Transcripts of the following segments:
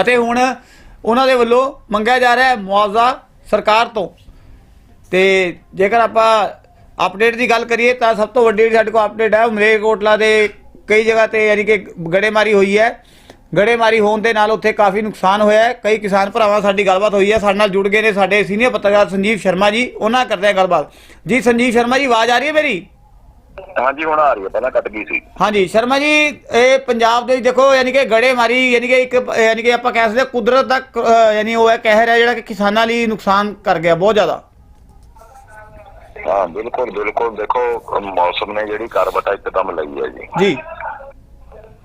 ਅਤੇ ਹੁਣ ਉਹਨਾਂ ਦੇ ਵੱਲੋਂ ਮੰਗਿਆ ਜਾ ਰਿਹਾ ਹੈ ਮੁਆਵਜ਼ਾ ਸਰਕਾਰ ਤੋਂ। ਤੇ ਜੇਕਰ ਆਪਾਂ ਅਪਡੇਟ ਦੀ ਗੱਲ ਕਰੀਏ ਤਾਂ ਸਭ ਤੋਂ ਵੱਡੀ ਜਿਹੜੀ ਸਾਡੇ ਕੋਲ ਅਪਡੇਟ ਹੈ ਮਲੇਰਕੋਟਲਾ ਦੇ ਕਈ ਜਗ੍ਹਾ ਤੇ ਯਾਨੀ ਕਿ ਗੜੇਮਾਰੀ ਹੋਈ ਹੈ। ਗੜੇਮਾਰੀ ਹੋਣ ਦੇ ਨਾਲ ਉੱਥੇ ਕਾਫੀ ਨੁਕਸਾਨ ਹੋਇਆ ਹੈ। ਕਈ ਕਿਸਾਨ ਭਰਾਵਾਂ ਸਾਡੀ ਗੱਲਬਾਤ ਹੋਈ ਹੈ। ਸਾਡੇ ਨਾਲ ਜੁੜ ਗਏ ਨੇ ਸਾਡੇ ਸੀਨੀਅਰ ਪੱਤਰਕਾਰ ਸੰਜੀਵ ਸ਼ਰਮਾ ਜੀ, ਉਹਨਾਂ ਨਾਲ ਕਰਦੇ ਆ ਗੱਲਬਾਤ। ਜੀ, ਸੰਜੀਵ ਸ਼ਰਮਾ ਜੀ, ਆਵਾਜ਼ ਆ ਰਹੀ ਹੈ ਮੇਰੀ? ਹਾਂਜੀ ਹੁਣ ਆ ਰਹੀ ਹੈ ਪਹਿਲਾਂ ਕੱਟ ਗਈ ਸੀ। ਹਾਂਜੀ ਸ਼ਰਮਾ ਜੀ ਇਹ ਪੰਜਾਬ ਦੇ ਵਿੱਚ ਦੇਖੋ ਯਾਨੀ ਕਿ ਗੜੇਮਾਰੀ ਯਾਨੀ ਕਿ ਇੱਕ ਯਾਨੀ ਕਿ ਆਪਾਂ ਕਹਿ ਸਕਦੇ ਕੁਦਰਤ ਦਾ ਯਾਨੀ ਉਹ ਹੈ ਕਹਿਰ ਹੈ ਜਿਹੜਾ ਕਿ ਕਿਸਾਨਾਂ ਲਈ ਨੁਕਸਾਨ ਕਰ ਗਿਆ ਬਹੁਤ ਜ਼ਿਆਦਾ। ਹਾਂ ਬਿਲਕੁਲ ਬਿਲਕੁਲ। ਦੇਖੋ ਮੌਸਮ ਨੇ ਜਿਹੜੀ ਕਰਵਟ ਇੱਕਦਮ ਲਈ ਹੈ ਜੀ। ਜੀ।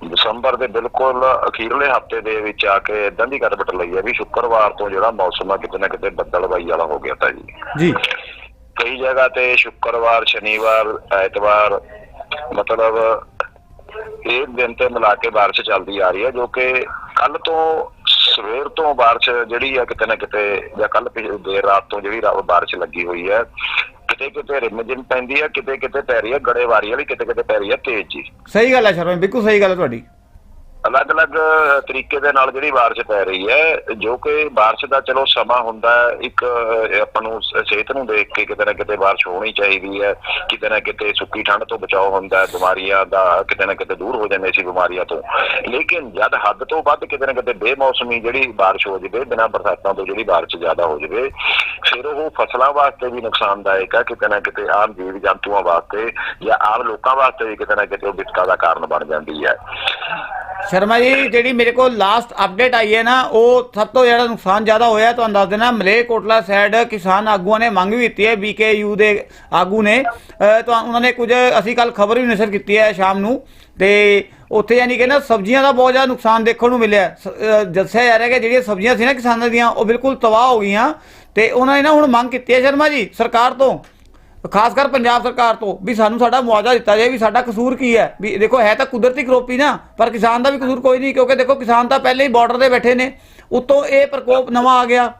ਦਸੰਬਰ ਦੇ ਬਿਲਕੁਲ ਅਖੀਰਲੇ ਹਫ਼ਤੇ ਦੇ ਵਿੱਚ ਆ ਕੇ ਇਦਾਂ ਦੀ ਕਰਵਟ ਲਈ ਹੈ ਵੀ ਸ਼ੁੱਕਰਵਾਰ ਤੋਂ ਜਿਹੜਾ ਮੌਸਮ ਆ ਕਿਤੇ ਨਾ ਕਿਤੇ ਬੱਦਲਵਾਈ ਵਾਲਾ ਹੋ ਗਿਆ ਤਾਂ ਜੀ। ਜੀ। ਕਈ ਜਗ੍ਹਾ ਤੇ ਸ਼ੁੱਕਰਵਾਰ, ਸ਼ਨੀਵਾਰ, ਐਤਵਾਰ, ਮਤਲਬ ਇਹ ਦਿਨ ਤੇ ਮਿਲਾ ਕੇ ਬਾਰਿਸ਼ ਚੱਲਦੀ ਆ ਰਹੀ ਹੈ, ਜੋ ਕਿ ਕੱਲ ਤੋਂ ਸਵੇਰ ਤੋਂ ਬਾਰਿਸ਼ ਜਿਹੜੀ ਆ ਕਿਤੇ ਨਾ ਕਿਤੇ ਜਾਂ ਕੱਲ ਦੇਰ ਰਾਤ ਤੋਂ ਜਿਹੜੀ ਰਾ- ਬਾਰਿਸ਼ ਲੱਗੀ ਹੋਈ ਹੈ, ਕਿਤੇ ਕਿਤੇ ਰਿਮਝਿਮ ਪੈਂਦੀ ਹੈ, ਕਿਤੇ ਕਿਤੇ ਪੈ ਰਹੀ ਹੈ, ਗੜੇਵਾਰੀ ਵਾਲੀ ਕਿਤੇ ਕਿਤੇ ਪੈ ਰਹੀ ਹੈ ਤੇਜ਼ ਜੀ। ਸਹੀ ਗੱਲ ਹੈ ਸ਼ਰਮਾ ਬਿਲਕੁਲ ਸਹੀ ਗੱਲ ਹੈ ਤੁਹਾਡੀ। ਅਲੱਗ-ਅਲੱਗ ਤਰੀਕੇ ਦੇ ਨਾਲ ਜਿਹੜੀ ਬਾਰਿਸ਼ ਪੈ ਰਹੀ ਹੈ, ਜੋ ਕਿ ਬਾਰਿਸ਼ ਦਾ ਚਲੋ ਸਮਾਂ ਹੁੰਦਾ ਇੱਕ ਆਪਾਂ ਨੂੰ ਸਿਹਤ ਨੂੰ ਦੇਖ ਕੇ ਕਿਤੇ ਨਾ ਕਿਤੇ ਬਾਰਿਸ਼ ਹੋਣੀ ਚਾਹੀਦੀ ਹੈ, ਕਿਤੇ ਨਾ ਕਿਤੇ ਸੁੱਕੀ ਠੰਡ ਤੋਂ ਬਚਾਓ ਹੁੰਦਾ ਬਿਮਾਰੀਆਂ ਦਾ ਕਿਤੇ ਨਾ ਕਿਤੇ ਦੂਰ ਹੋ ਜਾਂਦੇ ਸੀ ਬਿਮਾਰੀਆਂ ਤੋਂ। ਲੇਕਿਨ ਜਦ ਹੱਦ ਤੋਂ ਵੱਧ ਕਿਤੇ ਨਾ ਕਿਤੇ ਬੇਮੌਸਮੀ ਜਿਹੜੀ ਬਾਰਿਸ਼ ਹੋ ਜਾਵੇ, ਬਿਨਾਂ ਬਰਸਾਤਾਂ ਤੋਂ ਜਿਹੜੀ ਬਾਰਿਸ਼ ਜ਼ਿਆਦਾ ਹੋ ਜਾਵੇ, ਫਿਰ ਉਹ ਫਸਲਾਂ ਵਾਸਤੇ ਵੀ ਨੁਕਸਾਨਦਾਇਕ ਹੈ, ਕਿਤੇ ਨਾ ਕਿਤੇ ਆਮ ਜੀਵ ਜੰਤੂਆਂ ਵਾਸਤੇ ਜਾਂ ਆਮ ਲੋਕਾਂ ਵਾਸਤੇ ਵੀ ਕਿਤੇ ਨਾ ਕਿਤੇ ਉਹ ਵਿਪਤਾ ਦਾ ਕਾਰਨ ਬਣ ਜਾਂਦੀ ਹੈ। ਸ਼ਰਮਾ ਜੀ ਜਿਹੜੀ ਮੇਰੇ ਕੋਲ ਲਾਸਟ ਅਪਡੇਟ ਆਈ ਹੈ ਨਾ ਉਹ ਸਭ ਤੋਂ ਜਿਹੜਾ ਨੁਕਸਾਨ ਜ਼ਿਆਦਾ ਹੋਇਆ ਤੁਹਾਨੂੰ ਦੱਸ ਦੇਣਾ ਮਲੇਰਕੋਟਲਾ ਸਾਈਡ ਕਿਸਾਨ ਆਗੂਆਂ ਨੇ ਮੰਗ ਵੀ ਕੀਤੀ ਹੈ ਬੀਕੇਯੂ ਦੇ ਆਗੂ ਨੇ। ਅਹ, ਤਾਂ ਉਹਨਾਂ ਨੇ ਕੁਝ ਅਸੀਂ ਕੱਲ ਖਬਰ ਵੀ ਨਸ਼ਰ ਕੀਤੀ ਹੈ ਸ਼ਾਮ ਨੂੰ ਤੇ ਉੱਥੇ ਯਾਨੀ ਕਿ ਨਾ ਸਬਜ਼ੀਆਂ ਦਾ ਬਹੁਤ ਜ਼ਿਆਦਾ ਨੁਕਸਾਨ ਦੇਖਣ ਨੂੰ ਮਿਲਿਆ। ਸ- ਦੱਸਿਆ ਜਾ ਰਿਹਾ ਕਿ ਜਿਹੜੀਆਂ ਸਬਜ਼ੀਆਂ ਸੀ ਨਾ ਕਿਸਾਨਾਂ ਦੀਆਂ ਉਹ ਬਿਲਕੁਲ ਤਬਾਹ ਹੋ ਗਈਆਂ ਤੇ ਉਹਨਾਂ ਨੇ ਨਾ ਹੁਣ ਮੰਗ ਕੀਤੀ ਹੈ। ਸ਼ਰਮਾ ਜੀ ਸਰਕਾਰ ਤੋਂ ਖਾਸ ਕਰ ਪੰਜਾਬ ਸਰਕਾਰ ਤੋਂ ਵੀ ਸਾਨੂੰ ਸਾਡਾ ਮੁਆਵਜ਼ਾ ਦਿੱਤਾ ਜਾਏ ਵੀ ਸਾਡਾ ਕਸੂਰ ਕੀ ਹੈ? ਵੀ ਦੇਖੋ ਹੈ ਤਾਂ ਕੁਦਰਤੀ ਕਰੋਪੀ ਨਾ ਪਰ ਕਿਸਾਨ ਦਾ ਵੀ ਕਸੂਰ ਕੋਈ ਨਹੀਂ ਕਿਉਂਕਿ ਦੇਖੋ ਕਿਸਾਨ ਤਾਂ ਪਹਿਲੇ ਹੀ ਬਾਰਡਰ ਤੇ ਬੈਠੇ ਨੇ। ਉੱਤੋਂ ਇਹ ਪ੍ਰਕੋਪ ਨਵਾਂ ਆ ਗਿਆ।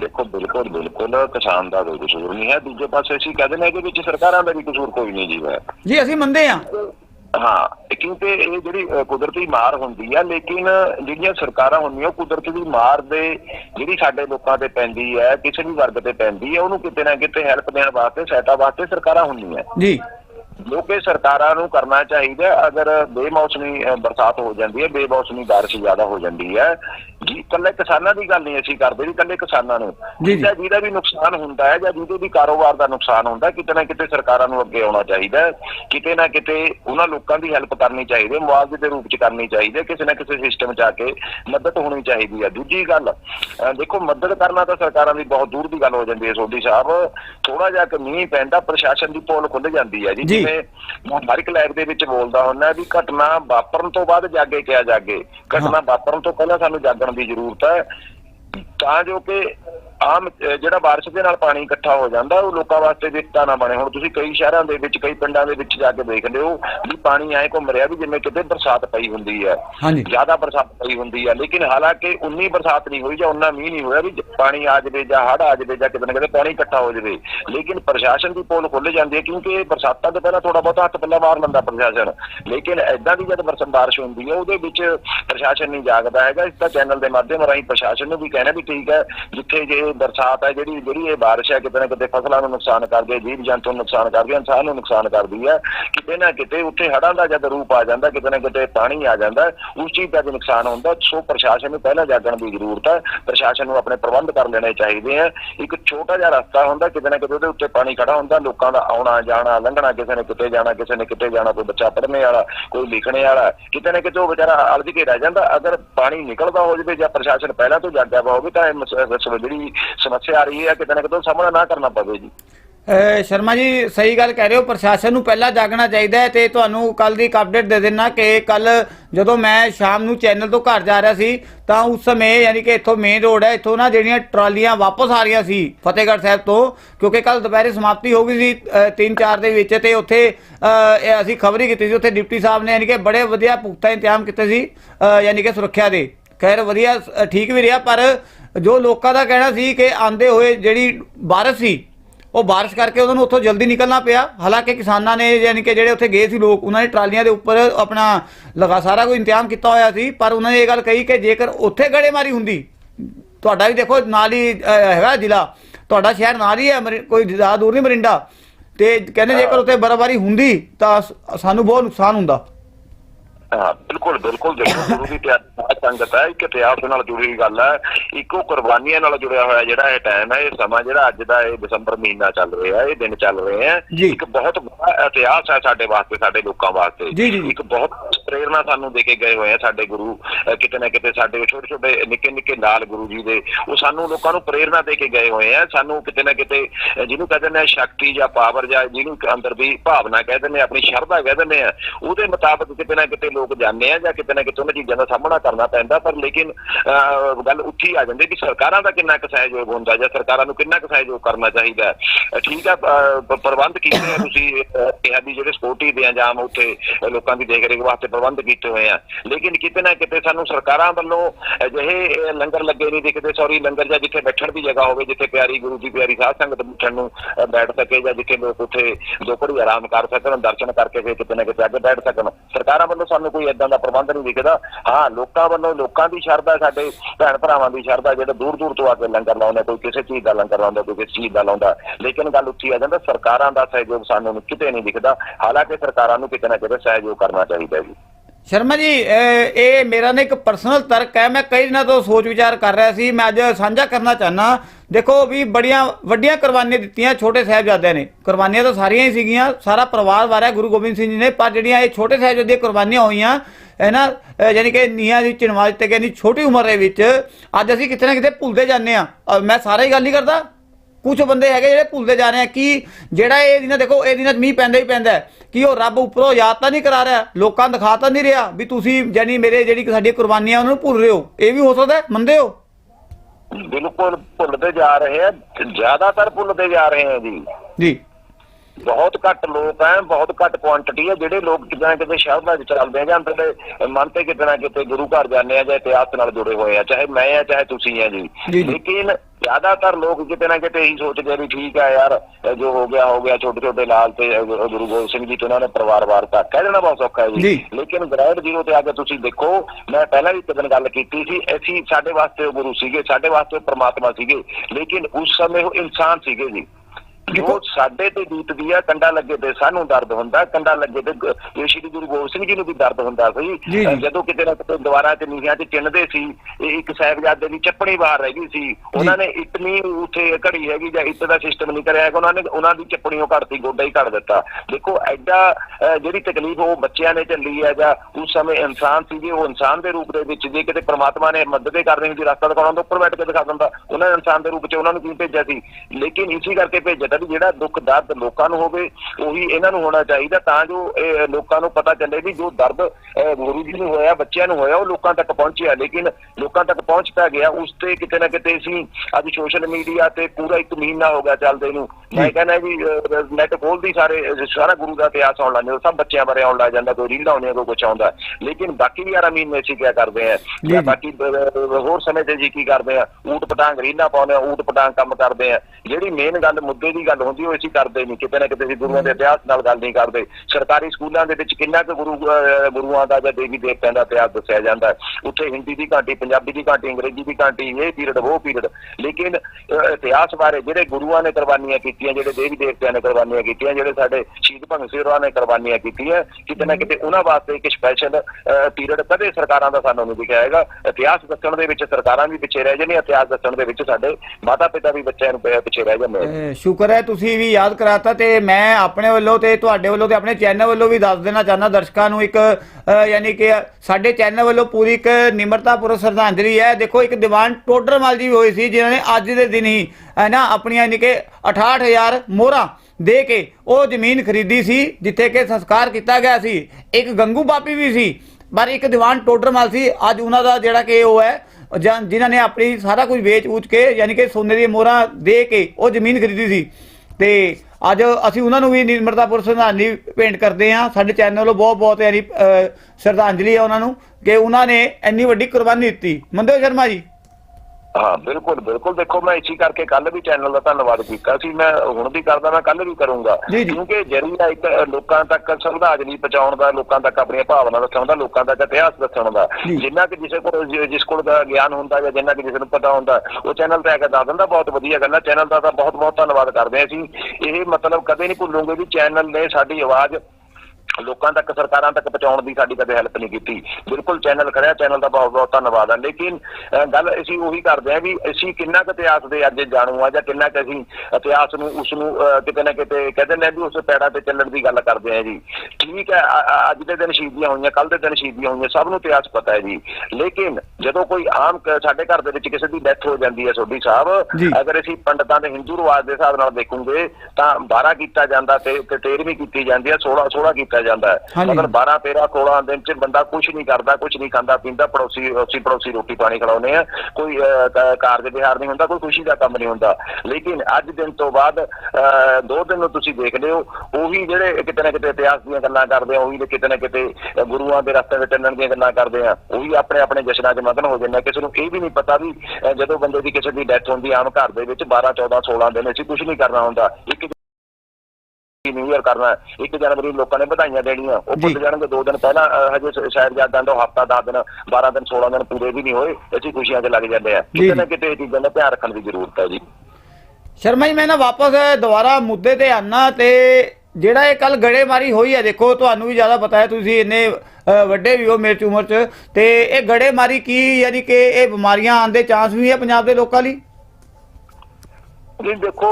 ਦੇਖੋ ਬਿਲਕੁਲ ਬਿਲਕੁਲ ਕਿਸਾਨ ਦਾ ਕੋਈ ਕਸੂਰ ਨਹੀਂ ਹੈ। ਦੂਜੇ ਪਾਸੇ ਅਸੀਂ ਕਹਿੰਦੇ ਨੇ ਕਿ ਵਿੱਚ ਸਰਕਾਰਾਂ ਦਾ ਵੀ ਕਸੂਰ ਕੋਈ ਨਹੀਂ ਜੀ ਹੈ। ਜੀ ਅਸੀਂ ਮੰਨਦੇ ਹਾਂ। ਹਾਂ ਕਿਉਂਕਿ ਇਹ ਜਿਹੜੀ ਕੁਦਰਤੀ ਮਾਰ ਹੁੰਦੀ ਆ ਲੇਕਿਨ ਜਿਹੜੀਆਂ ਸਰਕਾਰਾਂ ਹੁੰਦੀਆਂ ਉਹ ਕੁਦਰਤ ਦੀ ਮਾਰ ਦੇ ਜਿਹੜੀ ਸਾਡੇ ਲੋਕਾਂ ਤੇ ਪੈਂਦੀ ਹੈ ਕਿਸੇ ਵੀ ਵਰਗ ਤੇ ਪੈਂਦੀ ਹੈ ਉਹਨੂੰ ਕਿਤੇ ਨਾ ਕਿਤੇ ਹੈਲਪ ਦੇਣ ਵਾਸਤੇ ਸਹਾਇਤਾ ਵਾਸਤੇ ਸਰਕਾਰਾਂ ਹੁੰਦੀਆਂ ਜੀ ਜੋ ਕਿ ਸਰਕਾਰਾਂ ਨੂੰ ਕਰਨਾ ਚਾਹੀਦਾ। ਅਗਰ ਬੇਮੌਸਮੀ ਬਰਸਾਤ ਹੋ ਜਾਂਦੀ ਹੈ ਬੇਮੌਸਮੀ ਬਾਰਿਸ਼ ਜ਼ਿਆਦਾ ਹੋ ਜਾਂਦੀ ਹੈ ਜੀ ਇਕੱਲੇ ਕਿਸਾਨਾਂ ਦੀ ਗੱਲ ਨਹੀਂ ਅਸੀਂ ਕਰਦੇ ਵੀ ਇਕੱਲੇ ਕਿਸਾਨਾਂ ਨੂੰ ਜੀ, ਜੀ। ਜਿਹਦਾ ਜਿਹਦਾ ਵੀ ਨੁਕਸਾਨ ਹੁੰਦਾ ਹੈ ਜਾਂ ਜਿਹਦੇ ਵੀ ਕਾਰੋਬਾਰ ਦਾ ਨੁਕਸਾਨ ਹੁੰਦਾ ਕਿਤੇ ਨਾ ਕਿਤੇ ਸਰਕਾਰਾਂ ਨੂੰ ਅੱਗੇ ਆਉਣਾ ਚਾਹੀਦਾ। ਕਿਤੇ ਨਾ ਕਿਤੇ ਉਹਨਾਂ ਲੋਕਾਂ ਦੀ ਹੈਲਪ ਕਰਨੀ ਚਾਹੀਦੀ ਹੈ ਮੁਆਵਜ਼ੇ ਦੇ ਰੂਪ ਚ ਕਰਨੀ ਚਾਹੀਦੀ ਹੈ ਕਿਸੇ ਨਾ ਕਿਸੇ ਸਿਸਟਮ ਚ ਆ ਕੇ ਮਦਦ ਹੋਣੀ ਚਾਹੀਦੀ ਹੈ ਦੂਜੀ ਗੱਲ ਦੇਖੋ ਮਦਦ ਕਰਨਾ ਤਾਂ ਸਰਕਾਰਾਂ ਦੀ ਬਹੁਤ ਦੂਰ ਦੀ ਗੱਲ ਹੋ ਜਾਂਦੀ ਹੈ ਸੋਢੀ ਸਾਹਿਬ ਥੋੜਾ ਜਿਹਾ ਕਿ ਮੀਂਹ ਪੈਂਦਾ ਪ੍ਰਸ਼ਾਸਨ ਦੀ ਪੋਲ ਖੁੱਲ ਜਾਂਦੀ ਹੈ ਜੀ ਜੀ। ਜਿਵੇਂ ਹਰ ਇੱਕ ਲਾਈਵ ਦੇ ਵਿੱਚ ਬੋਲਦਾ ਹੁੰਦਾ ਵੀ ਘਟਨਾ ਵਾਪਰਨ ਤੋਂ ਬਾਅਦ ਜਾਗੇ ਕਿਹਾ ਜਾਗੇ ਘਟਨਾ ਵਾਪਰਨ ਤੋਂ ਪਹਿਲਾਂ ਸਾਨੂੰ ਜਾਗਣ ਦੀ ਜ਼ਰੂਰਤ ਹੈ। ਤਾਂ ਜੋ ਕਿ ਆਮ ਜਿਹੜਾ ਬਾਰਿਸ਼ ਦੇ ਨਾਲ ਪਾਣੀ ਇਕੱਠਾ ਹੋ ਜਾਂਦਾ ਉਹ ਲੋਕਾਂ ਵਾਸਤੇ ਵਿਪਤਾ ਨਾ ਬਣੇ। ਹੁਣ ਤੁਸੀਂ ਕਈ ਸ਼ਹਿਰਾਂ ਦੇ ਵਿੱਚ ਕਈ ਪਿੰਡਾਂ ਦੇ ਵਿੱਚ ਜਾ ਕੇ ਦੇਖ ਲਿਓ ਵੀ ਪਾਣੀ ਐ ਘੁੰਮ ਰਿਹਾ ਵੀ ਜਿਵੇਂ ਕਿਤੇ ਬਰਸਾਤ ਪਈ ਹੁੰਦੀ ਹੈ। ਜ਼ਿਆਦਾ ਬਰਸਾਤ ਪਈ ਹੁੰਦੀ ਹੈ ਲੇਕਿਨ ਹਾਲਾਂਕਿ ਉਨੀ ਬਰਸਾਤ ਨਹੀਂ ਹੋਈ ਜਾਂ ਉਨਾ ਮੀਂਹ ਨਹੀਂ ਹੋਇਆ ਵੀ ਪਾਣੀ ਆ ਜਾਵੇ ਜਾਂ ਹੜ੍ਹ ਆ ਜਾਵੇ ਜਾਂ ਕਿਤੇ ਨਾ ਕਿਤੇ ਪਾਣੀ ਇਕੱਠਾ ਹੋ ਜਾਵੇ। ਲੇਕਿਨ ਪ੍ਰਸ਼ਾਸਨ ਦੀ ਪੋਲ ਖੁੱਲ ਜਾਂਦੀ ਹੈ ਕਿਉਂਕਿ ਬਰਸਾਤਾਂ ਤੋਂ ਪਹਿਲਾਂ ਥੋੜਾ ਬਹੁਤਾ ਹੱਥ ਪੱਲਾ ਮਾਰ ਲੈਂਦਾ ਪ੍ਰਸ਼ਾਸਨ। ਲੇਕਿਨ ਐਦਾਂ ਦੀ ਜਦ ਬਰਸਾਤ ਬਾਰਿਸ਼ ਹੁੰਦੀ ਹੈ ਉਹਦੇ ਵਿੱਚ ਪ੍ਰਸ਼ਾਸਨ ਨਹੀਂ ਜਾਗਦਾ ਹੈਗਾ। ਇਸ ਤਾਂ ਚੈਨਲ ਦੇ ਮਾਧਿਅਮ ਰਾਹੀਂ ਪ੍ਰਸ਼ਾਸਨ ਨੂੰ ਵੀ ਕਹਿਣਾ ਵੀ ਠੀਕ ਹੈ ਜਿੱਥੇ ਜੇ ਬਰਸਾਤ ਹੈ ਜਿਹੜੀ ਜਿਹੜੀ ਇਹ ਬਾਰਿਸ਼ ਹੈ ਕਿਤੇ ਨਾ ਕਿਤੇ ਫਸਲਾਂ ਨੂੰ ਨੁਕਸਾਨ ਕਰਦੀ ਹੈ, ਜੀਵ ਜੰਤੂ ਨੂੰ ਨੁਕਸਾਨ ਕਰਦੀ ਹੈ, ਇਨਸਾਨ ਨੂੰ ਨੁਕਸਾਨ ਕਰਦੀ ਹੈ। ਕਿਤੇ ਨਾ ਕਿਤੇ ਉੱਥੇ ਹੜਾਂ ਦਾ ਜਦ ਰੂਪ ਆ ਜਾਂਦਾ, ਕਿਤੇ ਨਾ ਕਿਤੇ ਪਾਣੀ ਆ ਜਾਂਦਾ, ਉਸ ਚੀਜ਼ ਦਾ ਵੀ ਨੁਕਸਾਨ ਹੁੰਦਾ। ਸੋ ਪ੍ਰਸ਼ਾਸਨ ਨੂੰ ਪਹਿਲਾਂ ਜਾਗਣ ਦੀ ਜ਼ਰੂਰਤ ਹੈ। ਪ੍ਰਸ਼ਾਸਨ ਨੂੰ ਆਪਣੇ ਪ੍ਰਬੰਧ ਕਰ ਲੈਣੇ ਚਾਹੀਦੇ ਆ ਇੱਕ ਛੋਟਾ ਜਿਹਾ ਰਸਤਾ ਹੁੰਦਾ, ਕਿਤੇ ਨਾ ਕਿਤੇ ਉਹਦੇ ਉੱਤੇ ਪਾਣੀ ਖੜਾ ਹੁੰਦਾ, ਲੋਕਾਂ ਦਾ ਆਉਣਾ, ਜਾਣਾ, ਲੰਘਣਾ, ਕਿਸੇ ਨੇ ਕਿਤੇ ਜਾਣਾ, ਕਿਸੇ ਨੇ ਕਿਤੇ ਜਾਣਾ, ਕੋਈ ਬੱਚਾ ਪੜ੍ਹਨੇ ਵਾਲਾ, ਕੋਈ ਲਿਖਣੇ ਵਾਲਾ, ਕਿਤੇ ਨਾ ਕਿਤੇ ਉਹ ਵਿਚਾਰਾ ਅਲਝ ਕੇ ਰਹਿ ਜਾਂਦਾ। ਅਗਰ ਪਾਣੀ ਨਿਕਲਦਾ ਹੋ ਜਾਵੇ ਜਾਂ ਪ੍ਰਸ਼ਾਸਨ ਪਹਿਲਾਂ ਤੋਂ ਜਾਗਿਆ ਵਾ ਹੋਵੇ, ਤਾਂ ਇਹ ਜਿਹੜੀ ਸਮੱਸਿਆ ਆ ਰਹੀ ਹੈ ਕਿਤੇ ਨਾ ਕਿਤੇ ਸਾਹਮਣਾ ਨਾ ਕਰਨਾ ਪਵੇ ਜੀ। ਸ਼ਰਮਾ ਜੀ, ਸਹੀ ਗੱਲ ਕਹਿ ਰਹੇ ਹੋ, ਪ੍ਰਸ਼ਾਸਨ ਨੂੰ ਪਹਿਲਾਂ ਜਾਗਣਾ ਚਾਹੀਦਾ ਹੈ ਤੇ ਤੁਹਾਨੂੰ ਕੱਲ ਦੀ ਇੱਕ ਅਪਡੇਟ ਦੇ ਦੇਣਾ ਕਿ ਕੱਲ ਜਦੋਂ ਮੈਂ ਸ਼ਾਮ ਨੂੰ ਚੈਨਲ ਤੋਂ ਘਰ ਜਾ ਰਿਹਾ ਸੀ, ਤਾਂ ਉਸ ਸਮੇਂ ਯਾਨੀ ਕਿ ਇੱਥੋਂ ਮੇਨ ਰੋਡ ਹੈ, ਇੱਥੋਂ ਨਾ ਜਿਹੜੀਆਂ ਟਰਾਲੀਆਂ ਵਾਪਸ ਆ ਰਹੀਆਂ ਸੀ ਫਤਿਹਗੜ੍ਹ ਸਾਹਿਬ ਤੋਂ, ਕਿਉਂਕਿ ਕੱਲ ਦੁਪਹਿਰੇ ਸਮਾਪਤੀ ਹੋ ਗਈ ਸੀ 3-4 ਦੇ ਵਿੱਚ ਤੇ ਉੱਥੇ ਅਸੀਂ ਖਬਰ ਹੀ ਕੀਤੀ ਸੀ, ਉੱਥੇ ਡਿਪਟੀ ਸਾਹਿਬ ਨੇ ਯਾਨੀ ਕਿ ਬੜੇ ਵਧੀਆ ਪੁਖਤਾ ਇੰਤਜ਼ਾਮ ਕੀਤੇ ਸੀ ਯਾਨੀ ਕਿ ਸੁਰੱਖਿਆ ਦੇ। ਖੈਰ ਵਧੀਆ, ਠੀਕ ਵੀ ਰਿਹਾ, ਪਰ ਜੋ ਲੋਕਾਂ ਦਾ ਕਹਿਣਾ ਸੀ ਕਿ ਆਂਦੇ ਹੋਏ ਜਿਹੜੀ ਬਾਰਿਸ਼ ਸੀ, ਉਹ ਬਾਰਿਸ਼ ਕਰਕੇ ਉਹਨਾਂ ਨੂੰ ਉੱਥੋਂ ਜਲਦੀ ਨਿਕਲਣਾ ਪਿਆ। ਹਾਲਾਂਕਿ ਕਿਸਾਨਾਂ ਨੇ ਯਾਨੀ ਕਿ ਜਿਹੜੇ ਉੱਥੇ ਗਏ ਸੀ ਲੋਕ, ਉਹਨਾਂ ਨੇ ਟਰਾਲੀਆਂ ਦੇ ਉੱਪਰ ਆਪਣਾ ਲਗਾ ਸਾਰਾ ਕੋਈ ਇੰਤਜ਼ਾਮ ਕੀਤਾ ਹੋਇਆ ਸੀ। ਪਰ ਉਹਨਾਂ ਨੇ ਇਹ ਗੱਲ ਕਹੀ ਕਿ ਜੇਕਰ ਉੱਥੇ ਗੜੇਮਾਰੀ ਹੁੰਦੀ, ਤੁਹਾਡਾ ਵੀ ਦੇਖੋ ਨਾਲ ਹੀ ਹੈਗਾ ਜ਼ਿਲ੍ਹਾ, ਤੁਹਾਡਾ ਸ਼ਹਿਰ ਨਾਲ ਹੀ ਹੈ, ਮਰਿ- ਕੋਈ ਜ਼ਿਆਦਾ ਦੂਰ ਨਹੀਂ ਮਰਿੰਡਾ। ਤੇ ਕਹਿੰਦੇ ਜੇਕਰ ਉੱਥੇ ਬਰਫ਼ਬਾਰੀ ਹੁੰਦੀ ਤਾਂ ਸਾਨੂੰ ਬਹੁਤ ਨੁਕਸਾਨ ਹੁੰਦਾ। ਬਿਲਕੁਲ ਬਿਲਕੁਲ ਦੇਖੋ ਗੁਰੂ ਦੀ ਪਿਆਰ ਸੰਗਤ ਹੈ ਇੱਕ ਇਤਿਹਾਸ ਨਾਲ ਜੁੜੀ ਹੋਈ ਗੱਲ ਹੈ। ਇੱਕੋ ਕੁਰਬਾਨੀਆਂ ਨਾਲ ਜੁੜਿਆ ਹੋਇਆ ਜਿਹੜਾ ਇਹ ਟਾਈਮ ਹੈ ਇਹ ਸਮਾਂ ਜਿਹੜਾ ਅੱਜ ਦਾ ਇਹ ਦਸੰਬਰ ਮਹੀਨਾ ਚੱਲ ਰਿਹਾ ਇਹ ਦਿਨ ਚੱਲ ਰਹੇ ਹੈ। ਇੱਕ ਬਹੁਤ ਬੜਾ ਇਤਿਹਾਸ ਹੈ ਸਾਡੇ ਵਾਸਤੇ ਸਾਡੇ ਲੋਕਾਂ ਵਾਸਤੇ। ਇੱਕ ਬਹੁਤ ਪ੍ਰੇਰਣਾ ਸਾਨੂੰ ਦੇ ਕੇ ਗਏ ਹੋਏ ਆ ਸਾਡੇ ਗੁਰੂ ਕਿਤੇ ਨਾ ਕਿਤੇ ਸਾਡੇ ਛੋਟੇ ਛੋਟੇ ਨਿੱਕੇ ਨਿੱਕੇ ਲਾਲ ਗੁਰੂ ਜੀ ਦੇ। ਉਹ ਸਾਨੂੰ ਲੋਕਾਂ ਨੂੰ ਪ੍ਰੇਰਣਾ ਦੇ ਕੇ ਗਏ ਹੋਏ ਆ ਸਾਨੂੰ ਕਿਤੇ ਨਾ ਕਿਤੇ ਜਿਹਨੂੰ ਕਹਿੰਦੇ ਨੇ ਸ਼ਕਤੀ ਜਾਂ ਪਾਵਰ ਜਾਂ ਜਿਹਨੂੰ ਅੰਦਰ ਦੀ ਭਾਵਨਾ ਕਹਿ ਦਿੰਦੇ ਆ ਆਪਣੀ ਸ਼ਰਧਾ ਕਹਿ ਦਿੰਦੇ ਆ ਉਹਦੇ ਮੁਤਾਬਕ ਕਿਤੇ ਨਾ ਕਿਤੇ ਲੋਕ ਜਾਂਦੇ ਆ ਜਾਂ ਕਿਤੇ ਨਾ ਕਿਤੇ ਉਹਨਾਂ ਚੀਜ਼ਾਂ ਦਾ ਸਾਹਮਣਾ ਕਰਨਾ ਪੈਂਦਾ ਪਰ ਲੇਕਿਨ ਅਹ, ਗੱਲ ਉੱਠੀ ਆ ਜਾਂਦੀ ਕਿ ਸਰਕਾਰਾਂ ਦਾ ਕਿੰਨਾ ਕੁ ਸਹਿਯੋਗ ਹੁੰਦਾ ਜਾਂ ਸਰਕਾਰਾਂ ਨੂੰ ਕਿੰਨਾ ਕੁ ਸਹਿਯੋਗ ਕਰਨਾ ਚਾਹੀਦਾ ਠੀਕ ਆ ਪ੍ਰਬੰਧ ਕੀਤੇ ਆ ਤੁਸੀਂ ਅਹ, ਕਿਹਾ ਵੀ ਜਿਹੜੇ ਸਪੋਰਟੀ ਦੇ ਅੰਜਾਮ ਉੱਥੇ ਲੋਕਾਂ ਦੀ ਦੇਖਰੇਖ ਵਾਸਤੇ ਪ੍ਰਬੰਧ ਕੀਤੇ ਹੋਏ ਆ। ਲੇਕਿਨ ਕਿਤੇ ਨਾ ਕਿਤੇ ਸਾਨੂੰ ਸਰਕਾਰਾਂ ਵੱਲੋਂ ਅਜਿਹੇ ਲੰਗਰ ਲੱਗੇ ਨਹੀਂ ਦਿਖਦੇ ਸੌਰੀ ਲੰਗਰ ਜਾਂ ਜਿੱਥੇ ਬੈਠਣ ਦੀ ਜਗ੍ਹਾ ਹੋਵੇ ਜਿੱਥੇ ਪਿਆਰੀ ਗੁਰੂ ਦੀ ਪਿਆਰੀ ਸਾਧ ਸੰਗਤ ਬੈਠਣ ਨੂੰ ਬੈਠ ਸਕੇ ਜਾਂ ਜਿੱਥੇ ਲੋਕ ਉੱਥੇ ਦੋ ਘੜੀ ਆਰਾਮ ਕਰ ਸਕਣ ਦਰਸ਼ਨ ਕਰਕੇ ਫਿਰ ਕਿਤੇ ਨਾ ਕਿਤੇ ਅੱਗੇ ਬੈਠ ਸਕਣ। ਸਰਕਾਰਾਂ ਵੱਲੋਂ ਸਾਨੂੰ ਕੋਈ ਏਦਾਂ ਦਾ ਪ੍ਰਬੰਧ ਨਹੀਂ ਦਿਖਦਾ। ਹਾਂ, ਲੋਕਾਂ ਵੱਲੋਂ ਲੋਕਾਂ ਦੀ ਸ਼ਰਧਾ, ਸਾਡੇ ਭੈਣ ਭਰਾਵਾਂ ਦੀ ਸ਼ਰਧਾ, ਜਿਹੜੇ ਦੂਰ ਦੂਰ ਤੋਂ ਆ ਕੇ ਲੰਗਰ ਲਾਉਂਦੇ, ਕੋਈ ਕਿਸੇ ਚੀਜ਼ ਦਾ ਲੰਗਰ ਲਾਉਂਦਾ, ਕੋਈ ਕਿਸੇ ਚੀਜ਼ ਦਾ ਲਾਉਂਦਾ। ਲੇਕਿਨ ਗੱਲ ਉੱਠੀ ਆ ਜਾਂਦਾ, ਸਰਕਾਰਾਂ ਦਾ ਸਹਿਯੋਗ ਸਾਨੂੰ ਕਿਤੇ ਨਹੀਂ ਦਿਖਦਾ। ਹਾਲਾਂਕਿ ਸਰਕਾਰਾਂ ਨੂੰ ਕਿਤੇ ਨਾ ਕਿਤੇ ਸਹਿਯੋਗ ਕਰਨਾ ਚਾਹੀਦਾ ਜੀ। ਸ਼ਰਮਾ ਜੀ ਇਹ ਮੇਰਾ ਨਾ ਇੱਕ ਪਰਸਨਲ ਤਰਕ ਹੈ। ਮੈਂ ਕਈ ਦਿਨਾਂ ਤੋਂ ਸੋਚ ਵਿਚਾਰ ਕਰ ਰਿਹਾ ਸੀ। ਮੈਂ ਅੱਜ ਸਾਂਝਾ ਕਰਨਾ ਚਾਹਨਾ ਦੇਖੋ ਵੀ ਬੜੀਆਂ, ਵੱਡੀਆਂ ਕੁਰਬਾਨੀਆਂ ਦਿੱਤੀਆਂ ਛੋਟੇ ਸਾਹਿਬਜ਼ਾਦਿਆਂ ਨੇ। ਕੁਰਬਾਨੀਆਂ ਤਾਂ ਸਾਰੀਆਂ ਹੀ ਸੀਗੀਆਂ। ਸਾਰਾ ਪਰਿਵਾਰ ਵਾਰਿਆ ਗੁਰੂ ਗੋਬਿੰਦ ਸਿੰਘ ਜੀ ਨੇ। ਪਰ ਜਿਹੜੀਆਂ ਇਹ ਛੋਟੇ ਸਾਹਿਬਜ਼ਾਦੇ ਦੀਆਂ ਕੁਰਬਾਨੀਆਂ ਹੋਈਆਂ, ਹੈ ਨਾ, ਅਹ, ਯਾਨੀ ਕਿ ਨੀਹਾਂ ਦੀ ਚਿਣਵਾ ਦਿੱਤੇ ਗਏ ਨਹੀਂ ਛੋਟੀ ਉਮਰ ਦੇ ਵਿੱਚ, ਅੱਜ ਅਸੀਂ ਕਿਤੇ ਨਾ ਕਿਤੇ ਭੁੱਲਦੇ ਜਾਂਦੇ ਆ ਮੈਂ ਸਾਰਾ ਹੀ ਗੱਲ ਨਹੀਂ ਕਰਦਾ। ਕੁਝ ਬੰਦੇ ਹੈਗੇ ਜਿਹੜੇ ਭੁੱਲਦੇ ਜਾ ਰਹੇ ਆ ਕਿ ਜਿਹੜਾ ਇਹ ਦਿਨਾਂ ਦੇਖੋ ਇਹ ਦਿਨਾਂ ਮੀਂਹ ਪੈਂਦਾ ਹੀ ਪੈਂਦਾ। ਕਿ ਉਹ ਰੱਬ ਉੱਪਰੋਂ ਯਾਦ ਤਾਂ ਨਹੀਂ ਕਰਾ ਰਿਹਾ ਲੋਕਾਂ ਦਿਖਾ ਤਾਂ ਨਹੀਂ ਰਿਹਾ ਵੀ ਤੁਸੀਂ ਜਾਨੀ ਮੇਰੇ ਜਿਹੜੀ ਸਾਡੀਆਂ ਕੁਰਬਾਨੀਆਂ ਉਹਨਾਂ ਨੂੰ ਭੁੱਲ ਰਹੇ ਹੋ। ਇਹ ਵੀ ਹੋ ਸਕਦਾ ਮੰਨਦੇ ਹੋ? ਬਿਲਕੁਲ ਭੁੱਲਦੇ ਜਾ ਰਹੇ ਆ ਜ਼ਿਆਦਾਤਰ ਭੁੱਲਦੇ ਜਾ ਰਹੇ ਆ ਜੀ। ਜੀ। ਬਹੁਤ ਘੱਟ ਲੋਕ ਹੈ ਬਹੁਤ ਘੱਟ ਕੁਆਂਟੀਟੀ ਹੈ ਜਿਹੜੇ ਲੋਕ ਕਿਤੇ ਨਾ ਕਿਤੇ ਸ਼ਬਦਾਂ 'ਚ ਚੱਲਦੇ ਆ ਜਾਂ ਅੰਦਰਲੇ ਮਨ ਤੇ ਕਿਤੇ ਨਾ ਕਿਤੇ ਗੁਰੂ ਘਰ ਜਾਂਦੇ ਆ ਜਾਂ ਇਤਿਹਾਸ ਨਾਲ ਜੁੜੇ ਹੋਏ ਆ ਚਾਹੇ ਮੈਂ ਆ ਚਾਹੇ ਤੁਸੀਂ ਆ ਜੀ। ਲੇਕਿਨ ਜ਼ਿਆਦਾਤਰ ਲੋਕ ਕਿਤੇ ਨਾ ਕਿਤੇ ਇਹੀ ਸੋਚਦੇ ਆ ਵੀ ਠੀਕ ਆ ਯਾਰ ਜੋ ਹੋ ਗਿਆ ਹੋ ਗਿਆ ਛੋਟੇ ਛੋਟੇ ਲਾਲ ਤੇ ਗੁਰੂ ਗੋਬਿੰਦ ਸਿੰਘ ਜੀ ਤੇ ਉਹਨਾਂ ਨੇ ਪਰਿਵਾਰ ਵਾਰਤਾ ਕਹਿ ਦੇਣਾ ਬਹੁਤ ਸੌਖਾ ਹੈ ਜੀ। ਲੇਕਿਨ ਗ੍ਰੈਡ ਜ਼ੀਰੋ ਤੇ ਆ ਕੇ ਤੁਸੀਂ ਦੇਖੋ ਮੈਂ ਪਹਿਲਾਂ ਵੀ ਇੱਕ ਦਿਨ ਗੱਲ ਕੀਤੀ ਸੀ ਅਸੀਂ ਸਾਡੇ ਵਾਸਤੇ ਉਹ ਗੁਰੂ ਸੀਗੇ ਸਾਡੇ ਵਾਸਤੇ ਪ੍ਰਮਾਤਮਾ ਸੀਗੇ ਲੇਕਿਨ ਉਸ ਸਮੇਂ ਉਹ ਇਨਸਾਨ ਸੀਗੇ ਜੀ ਜੋ ਸਾਡੇ ਤੇ ਬੀਤਦੀ ਆ ਕੰਡਾ ਲੱਗੇ ਤੇ ਸਾਨੂੰ ਦਰਦ ਹੁੰਦਾ ਕੰਡਾ ਲੱਗੇ ਤੇ ਸ਼੍ਰੀ ਗੁਰੂ ਗੋਬਿੰਦ ਸਿੰਘ ਜੀ ਨੂੰ ਵੀ ਦਰਦ ਹੁੰਦਾ ਜੀ, ਸੀ। ਜੀ। ਜਦੋਂ ਕਿਤੇ ਨਾ ਕਿਤੇ ਦੁਆਰਾ ਤੇ ਨੀਹਾਂ 'ਚ ਚਿੰਨਦੇ ਸੀ ਇਹ ਇੱਕ ਸਾਹਿਬਜ਼ਾਦੇ ਦੀ ਚੱਪਣੀ ਬਾਹਰ ਰਹਿ ਗਈ ਸੀ। ਉਹਨਾਂ ਨੇ ਇਤਨੀ ਉੱਥੇ ਘੜੀ ਹੈਗੀ ਜਾਂ ਇੱਟ ਦਾ ਸਿਸਟਮ ਨਹੀਂ ਕਰਿਆ ਹੈਗਾ ਉਹਨਾਂ ਨੇ ਉਹਨਾਂ ਦੀ ਚੱਪਣੀ ਉਹ ਘੜਤੀ ਗੋਡਾ ਹੀ ਘੜ ਦਿੱਤਾ। ਦੇਖੋ ਐਡਾ ਜਿਹੜੀ ਤਕਲੀਫ ਉਹ ਬੱਚਿਆਂ ਨੇ ਝੱਲੀ ਹੈ ਜਾਂ ਉਸ ਸਮੇਂ ਇਨਸਾਨ ਸੀਗੇ ਉਹ ਇਨਸਾਨ ਦੇ ਰੂਪ ਦੇ ਵਿੱਚ ਜੇ ਕਿਤੇ ਪ੍ਰਮਾਤਮਾ ਨੇ ਮਦਦ ਕਰਨੀ ਹੁੰਦੀ ਰਸਤਾ ਦਿਖਾਉਣਾ ਤਾਂ ਉੱਪਰ ਬੈਠ ਕੇ ਦਿਖਾ ਦਿੰਦਾ। ਉਹਨਾਂ ਨੇ ਇਨਸਾਨ ਦੇ ਰੂਪ 'ਚ ਉਹਨਾਂ ਨੂੰ ਕਿਉਂ ਭੇਜਿਆ ਸੀ? ਲੇਕਿਨ ਇਸੇ ਕਰਕੇ ਭੇਜਿਆ ਤਾਂ ਵੀ ਜਿਹੜਾ ਦੁੱਖ ਦਰਦ ਲੋਕਾਂ ਨੂੰ ਹੋਵੇ ਉਹੀ ਇਹਨਾਂ ਨੂੰ ਹੋਣਾ ਚਾਹੀਦਾ ਤਾਂ ਜੋ ਲੋਕਾਂ ਨੂੰ ਪਤਾ ਚੱਲੇ ਵੀ ਜੋ ਦਰਦ ਗੁਰੂ ਜੀ ਨੂੰ ਹੋਇਆ ਬੱਚਿਆਂ ਨੂੰ ਹੋਇਆ ਉਹ ਲੋਕਾਂ ਤੱਕ ਪਹੁੰਚਿਆ। ਲੇਕਿਨ ਲੋਕਾਂ ਤੱਕ ਪਹੁੰਚਦਾ ਗਿਆ ਉਸ ਤੇ ਕਿਤੇ ਨਾ ਕਿਤੇ ਅਸੀਂ ਅੱਜ ਸੋਸ਼ਲ ਮੀਡੀਆ ਤੇ ਪੂਰਾ ਇੱਕ ਮਹੀਨਾ ਹੋ ਗਿਆ ਚੱਲਦੇ ਨੂੰ। ਮੈਂ ਕਹਿੰਦਾ ਵੀ ਨੈਟ ਖੋਲਦੀ ਸਾਰੇ ਸਾਰਾ ਗੁਰੂ ਦਾ ਇਤਿਹਾਸ ਆਉਣ ਲੱਗ ਜਾਂਦਾ ਸਭ ਬੱਚਿਆਂ ਬਾਰੇ ਆਉਣ ਲੱਗ ਜਾਂਦਾ ਕੋਈ ਰੀਲ ਆਉਂਦੀਆਂ ਕੋਈ ਕੁਝ ਆਉਂਦਾ। ਲੇਕਿਨ ਬਾਕੀ ਵੀ ਯਾਰ ਮਹੀਨੇ ਅਸੀਂ ਕੀ ਕਰਦੇ ਆ? ਜੀ। ਬਾਕੀ ਹੋਰ ਸਮੇਂ ਤੇ ਜੀ ਕੀ ਕਰਦੇ ਆ? ਊਟ ਪਟਾਂਗ ਰੀਲਾਂ ਪਾਉਂਦੇ ਆ ਊਟ ਪਟਾਂਗ ਕੰਮ ਕਰਦੇ ਆ। ਜਿਹੜੀ ਮੇਨ ਗੱਲ ਮੁੱਦੇ ਦੀ ਗੱਲ ਹੁੰਦੀ ਉਹ ਅਸੀਂ ਕਰਦੇ ਨਹੀਂ ਕਿਤੇ ਨਾ ਕਿਤੇ ਅਸੀਂ ਗੁਰੂਆਂ ਦੇ ਇਤਿਹਾਸ ਨਾਲ ਗੱਲ ਨਹੀਂ ਕਰਦੇ। ਸਰਕਾਰੀ ਸਕੂਲਾਂ ਦੇ ਵਿੱਚ ਕਿੰਨਾ ਕੁ ਗੁਰੂ ਗੁਰੂਆਂ ਦਾ ਜਾਂ ਦੇਵੀ ਦੇਵਤਿਆਂ ਦਾ ਇਤਿਹਾਸ ਦੱਸਿਆ ਜਾਂਦਾ। ਉੱਥੇ ਹਿੰਦੀ ਦੀ ਘਾਟੀ ਪੰਜਾਬੀ ਦੀ ਘਾਟੀ ਅੰਗਰੇਜ਼ੀ ਦੀ ਘਾਟੀ ਇਹ ਪੀਰੀਅਡ ਉਹ ਪੀਰੀਅਡ ਲੇਕਿਨ ਇਤਿਹਾਸ ਬਾਰੇ ਜਿਹੜੇ ਗੁਰੂਆਂ ਨੇ ਕੁਰਬਾਨੀਆਂ ਕੀਤੀਆਂ ਜਿਹੜੇ ਦੇਵੀ ਦੇਵਤਿਆਂ ਨੇ ਕੁਰਬਾਨੀਆਂ ਕੀਤੀਆਂ ਜਿਹੜੇ ਸਾਡੇ ਸ਼ਹੀਦ ਭਗਤ ਸਿੰਘ ਹੋਰਾਂ ਨੇ ਕੁਰਬਾਨੀਆਂ ਕੀਤੀਆਂ ਕਿਤੇ ਨਾ ਕਿਤੇ ਉਹਨਾਂ ਵਾਸਤੇ ਇੱਕ ਸਪੈਸ਼ਲ ਪੀਰੀਅਡ ਕਦੇ ਸਰਕਾਰਾਂ ਦਾ ਸਾਨੂੰ ਨਹੀਂ ਦਿਖਿਆ ਹੈਗਾ। ਇਤਿਹਾਸ ਦੱਸਣ ਦੇ ਵਿੱਚ ਸਰਕਾਰਾਂ ਵੀ ਪਿੱਛੇ ਰਹਿ ਜਾਂਦੀਆਂ ਇਤਿਹਾਸ ਦੱਸਣ ਦੇ ਵਿੱਚ ਸਾਡੇ ਮਾਤਾ ਪਿਤਾ ਵੀ ਬੱਚਿਆਂ ਨੂੰ ਪਿੱਛੇ ਰਹਿ ਜਾਂਦੇ ਸ਼ੁਕਰ ਹੈ ਤੁਸੀਂ ਵੀ ਯਾਦ ਕਰਾਤਾ ਤੇ ਮੈਂ ਆਪਣੇ ਵੱਲੋਂ ਤੇ ਤੁਹਾਡੇ ਵੱਲੋਂ ਤੇ ਆਪਣੇ ਚੈਨਲ ਵੱਲੋਂ ਵੀ ਦੱਸ ਦੇਣਾ ਚਾਹੁੰਦਾ ਦਰਸ਼ਕਾਂ ਨੂੰ ਇੱਕ ਯਾਨੀ ਕਿ ਸਾਡੇ ਚੈਨਲ ਵੱਲੋਂ ਪੂਰੀ ਇੱਕ ਨਿਮਰਤਾਪੂਰਵਕ ਸ਼ਰਧਾਂਜਲੀ ਹੈ। ਦੇਖੋ, ਇੱਕ ਦੀਵਾਨ ਟੋਡਰਮਲ ਜੀ ਵੀ ਹੋਈ ਸੀ, ਜਿਨ੍ਹਾਂ ਨੇ ਅੱਜ ਦੇ ਦਿਨ ਹੀ, ਹੈ ਨਾ, ਆਪਣੀਆਂ ਯਾਨੀ ਕਿ 68000 ਮੋਹਰਾਂ ਦੇ ਕੇ ਉਹ ਜ਼ਮੀਨ ਖਰੀਦੀ ਸੀ, ਜਿੱਥੇ ਕਿ ਸੰਸਕਾਰ ਕੀਤਾ ਗਿਆ ਸੀ। ਇੱਕ ਗੰਗੂ ਬਾਪੀ ਵੀ ਸੀ, ਪਰ ਇੱਕ ਦੀਵਾਨ ਟੋਡਰਮਲ ਸੀ। ਅੱਜ ਉਹਨਾਂ ਦਾ ਜਿਹੜਾ ਕਿ ਉਹ ਹੈ ਜਾਂ ਜਿਨ੍ਹਾਂ ਨੇ ਆਪਣੀ ਸਾਰਾ ਕੁਝ ਵੇਚ ਊਚ ਕੇ, ਯਾਨੀ ਕਿ ਸੋਨੇ ਦੀਆਂ ਮੋਹਰਾਂ ਦੇ ਕੇ ਉਹ ਜ਼ਮੀਨ ਖਰੀਦੀ ਸੀ। ਤੇ ਅੱਜ ਅਸੀਂ ਉਹਨਾਂ ਨੂੰ ਵੀ ਨਿਮਰਤਾਪੁਰ ਸ਼ਰਧਾਂਜਲੀ ਭੇਂਟ ਕਰਦੇ ਹਾਂ। ਸਾਡੇ ਚੈਨਲ ਵੱਲੋਂ ਬਹੁਤ ਬਹੁਤ ਯਾਨੀ ਸ਼ਰਧਾਂਜਲੀ ਹੈ ਉਹਨਾਂ ਨੂੰ ਕਿ ਉਹਨਾਂ ਨੇ ਇੰਨੀ ਵੱਡੀ ਕੁਰਬਾਨੀ ਦਿੱਤੀ। ਮੰਦੇ ਸ਼ਰਮਾ ਜੀ। ਹਾਂ ਬਿਲਕੁਲ ਬਿਲਕੁਲ। ਦੇਖੋ ਮੈਂ ਇਸੇ ਕਰਕੇ ਕੱਲ ਵੀ ਚੈਨਲ ਦਾ ਧੰਨਵਾਦ ਕੀਤਾ ਸੀ। ਮੈਂ ਹੁਣ ਵੀ ਕਰਦਾ ਮੈਂ ਕੱਲ ਵੀ ਕਰੂੰਗਾ। ਕਿਉਂਕਿ ਜਰੀਆ ਇੱਕ ਲੋਕਾਂ ਤੱਕ ਸ਼ਰਧਾਂਜਲੀ ਪਹੁੰਚਾਉਣ ਦਾ ਲੋਕਾਂ ਤੱਕ ਆਪਣੀਆਂ ਭਾਵਨਾ ਦੱਸਣ ਦਾ ਲੋਕਾਂ ਤੱਕ ਇਤਿਹਾਸ ਦੱਸਣ ਦਾ। ਜਿੰਨਾ ਕਿ ਕਿਸੇ ਕੋਲ ਜਿਸ ਕੋਲ ਦਾ ਗਿਆਨ ਹੁੰਦਾ ਜਾਂ ਜਿੰਨਾ ਕਿ ਕਿਸੇ ਨੂੰ ਪਤਾ ਹੁੰਦਾ ਉਹ ਚੈਨਲ ਤੇ ਆ ਕੇ ਦੱਸ ਦਿੰਦਾ। ਬਹੁਤ ਵਧੀਆ ਗੱਲ ਹੈ ਚੈਨਲ ਦਾ ਤਾਂ ਬਹੁਤ ਬਹੁਤ ਧੰਨਵਾਦ ਕਰਦੇ ਹਾਂ ਅਸੀਂ। ਇਹ ਮਤਲਬ ਕਦੇ ਨਹੀਂ ਭੁੱਲੂਗੇ ਵੀ ਚੈਨਲ ਨੇ ਸਾਡੀ ਆਵਾਜ਼ ਲੋਕਾਂ ਤੱਕ ਸਰਕਾਰਾਂ ਤੱਕ ਪਹੁੰਚਾਉਣ ਦੀ ਸਾਡੀ ਕਦੇ ਹੈਲਪ ਨਹੀਂ ਕੀਤੀ। ਬਿਲਕੁਲ ਚੈਨਲ ਕਰਿਆ ਚੈਨਲ ਦਾ ਬਹੁਤ ਬਹੁਤ ਧੰਨਵਾਦ ਹੈ ਲੇਕਿਨ ਗੱਲ ਅਸੀਂ ਉਹੀ ਕਰਦੇ ਹਾਂ ਵੀ ਅਸੀਂ ਕਿੰਨਾ ਕੁ ਇਤਿਹਾਸ ਦੇ ਅੱਜ ਜਾਣੂ ਆ ਜਾਂ ਕਿੰਨਾ ਕੁ ਅਸੀਂ ਇਤਿਹਾਸ ਨੂੰ ਉਸ ਨੂੰ ਕਿਤੇ ਨਾ ਕਿਤੇ ਕਹਿੰਦੇ ਨੇ ਵੀ ਉਸ ਪੈੜਾਂ ਤੇ ਚੱਲਣ ਦੀ ਗੱਲ ਕਰਦੇ ਹਾਂ ਜੀ। ਠੀਕ ਹੈ ਅੱਜ ਦੇ ਦਿਨ ਸ਼ਹੀਦੀਆਂ ਹੋਈਆਂ ਕੱਲ ਦੇ ਦਿਨ ਸ਼ਹੀਦੀਆਂ ਹੋਈਆਂ ਸਭ ਨੂੰ ਇਤਿਹਾਸ ਪਤਾ ਹੈ ਜੀ। ਲੇਕਿਨ ਜਦੋਂ ਕੋਈ ਆਮ ਸਾਡੇ ਘਰ ਦੇ ਵਿੱਚ ਕਿਸੇ ਦੀ ਡੈਥ ਹੋ ਜਾਂਦੀ ਹੈ ਸੋਢੀ। ਸਾਹਿਬ ਅਗਰ ਅਸੀਂ ਪੰਡਤਾਂ ਦੇ ਹਿੰਦੂ ਰਿਵਾਜ ਦੇ ਹਿਸਾਬ ਨਾਲ ਦੇਖੂਗੇ ਤਾਂ 12 ਕੀਤਾ ਜਾਂਦਾ ਤੇ ਤੇ 13ਵੀਂ ਕੀਤੀ ਜਾਂਦੀ ਹੈ 16 16 ਕੀਤਾ ਜਾਂਦਾ ਹੈ। ਮਤਲਬ 12 13 16 ਦਿਨ ਚ ਬੰਦਾ ਕੁਝ ਨਹੀਂ ਕਰਦਾ ਕੁਝ ਨਹੀਂ ਖਾਂਦਾ ਪੀਂਦਾ ਪੜੋਸੀ ਅਸੀਂ ਪੜੋਸੀ ਰੋਟੀ ਪਾਣੀ ਖਿਲਾਉਂਦੇ ਆ ਕੋਈ ਕਾਰਜ ਵਿਹਾਰ ਨਹੀਂ ਹੁੰਦਾ ਕੋਈ ਖੁਸ਼ੀ ਦਾ ਕੰਮ ਨਹੀਂ ਹੁੰਦਾ। ਲੇਕਿਨ ਅੱਜ ਦਿਨ ਤੋਂ ਬਾਅਦ ਦੋ ਦਿਨ ਨੂੰ ਤੁਸੀਂ ਦੇਖ ਲਿਓ ਉਹੀ ਜਿਹੜੇ ਕਿਤੇ ਨਾ ਕਿਤੇ ਇਤਿਹਾਸ ਦੀਆਂ ਗੱਲਾਂ ਕਰਦੇ ਆ ਉਹੀ ਕਿਤੇ ਨਾ ਕਿਤੇ ਗੁਰੂਆਂ ਦੇ ਰਸਤੇ ਤੇ ਚੱਲਣ ਦੀਆਂ ਗੱਲਾਂ ਕਰਦੇ ਆ ਉਹੀ ਆਪਣੇ ਆਪਣੇ ਜਸ਼ਨਾਂ 'ਚ ਮਗਨ ਹੋ ਜਾਂਦੇ ਆ। ਕਿਸੇ ਨੂੰ ਇਹ ਵੀ ਨਹੀਂ ਪਤਾ ਵੀ ਜਦੋਂ ਬੰਦੇ ਦੀ ਕਿਸੇ ਦੀ ਡੈਥ ਹੁੰਦੀ ਆਮ ਘਰ ਦੇ ਵਿੱਚ 12 14 16 ਦਿਨ ਅਸੀਂ ਕੁਝ ਨਹੀਂ ਕਰਨਾ ਹੁੰਦਾ। ਇੱਕ ਨਿਊ ਇਅਰ ਕਰਨਾ ਹੈ। ਇੱਕ ਜਨਵਰੀ ਨੂੰ ਲੋਕਾਂ ਨੇ ਵਧਾਈਆਂ ਦੇਣੀਆਂ ਉਹ ਜੀ। ਭੁੱਲ ਜਾਣਗੇ ਦੋ ਦਿਨ ਪਹਿਲਾਂ ਅਹ, ਹਜੇ ਸ਼- ਸ਼ਾਇਦ ਯਾਦਾਂ ਦਾ ਹਫਤਾ 10 ਦਿਨ 12 ਦਿਨ 16 ਦਿਨ ਪੂਰੇ ਵੀ ਨਹੀਂ ਹੋਏ ਅਸੀਂ ਖੁਸ਼ੀਆਂ 'ਚ ਲੱਗ ਜਾਂਦੇ ਆ ਜੀ, ਕਿਤੇ ਨਾ ਜੀ। ਕਿਤੇ ਇਹ ਚੀਜ਼ਾਂ ਦਾ ਧਿਆਨ ਰੱਖਣ ਦੀ ਜ਼ਰੂਰਤ ਹੈ ਜੀ ਸ਼ਰਮਾ ਜੀ ਮੈਂ ਨਾ ਵਾਪਸ ਦੁਬਾਰਾ ਮੁੱਦੇ ਤੇ ਆਨਾ ਤੇ ਜਿਹੜਾ ਇਹ ਕੱਲ ਗੜੇਮਾਰੀ ਹੋਈ ਹੈ ਦੇਖੋ ਤੁਹਾਨੂੰ ਵੀ ਜ਼ਿਆਦਾ ਪਤਾ ਹੈ ਤੁਸੀਂ ਇੰਨੇ ਅ, ਵੱਡੇ ਵੀ ਹੋ ਮੇਰੀ ਉਮਰ 'ਚ ਤੇ ਇਹ ਗੜੇਮਾਰੀ ਕੀ ਯਾਨੀ ਕਿ ਇਹ ਬਿਮਾਰੀਆਂ ਆਉਣ ਦੇ ਚਾਂਸ ਵੀ ਹੈ ਪੰਜਾਬ ਦੇ ਲੋਕਾਂ ਲਈ ਜੀ ਦੇਖੋ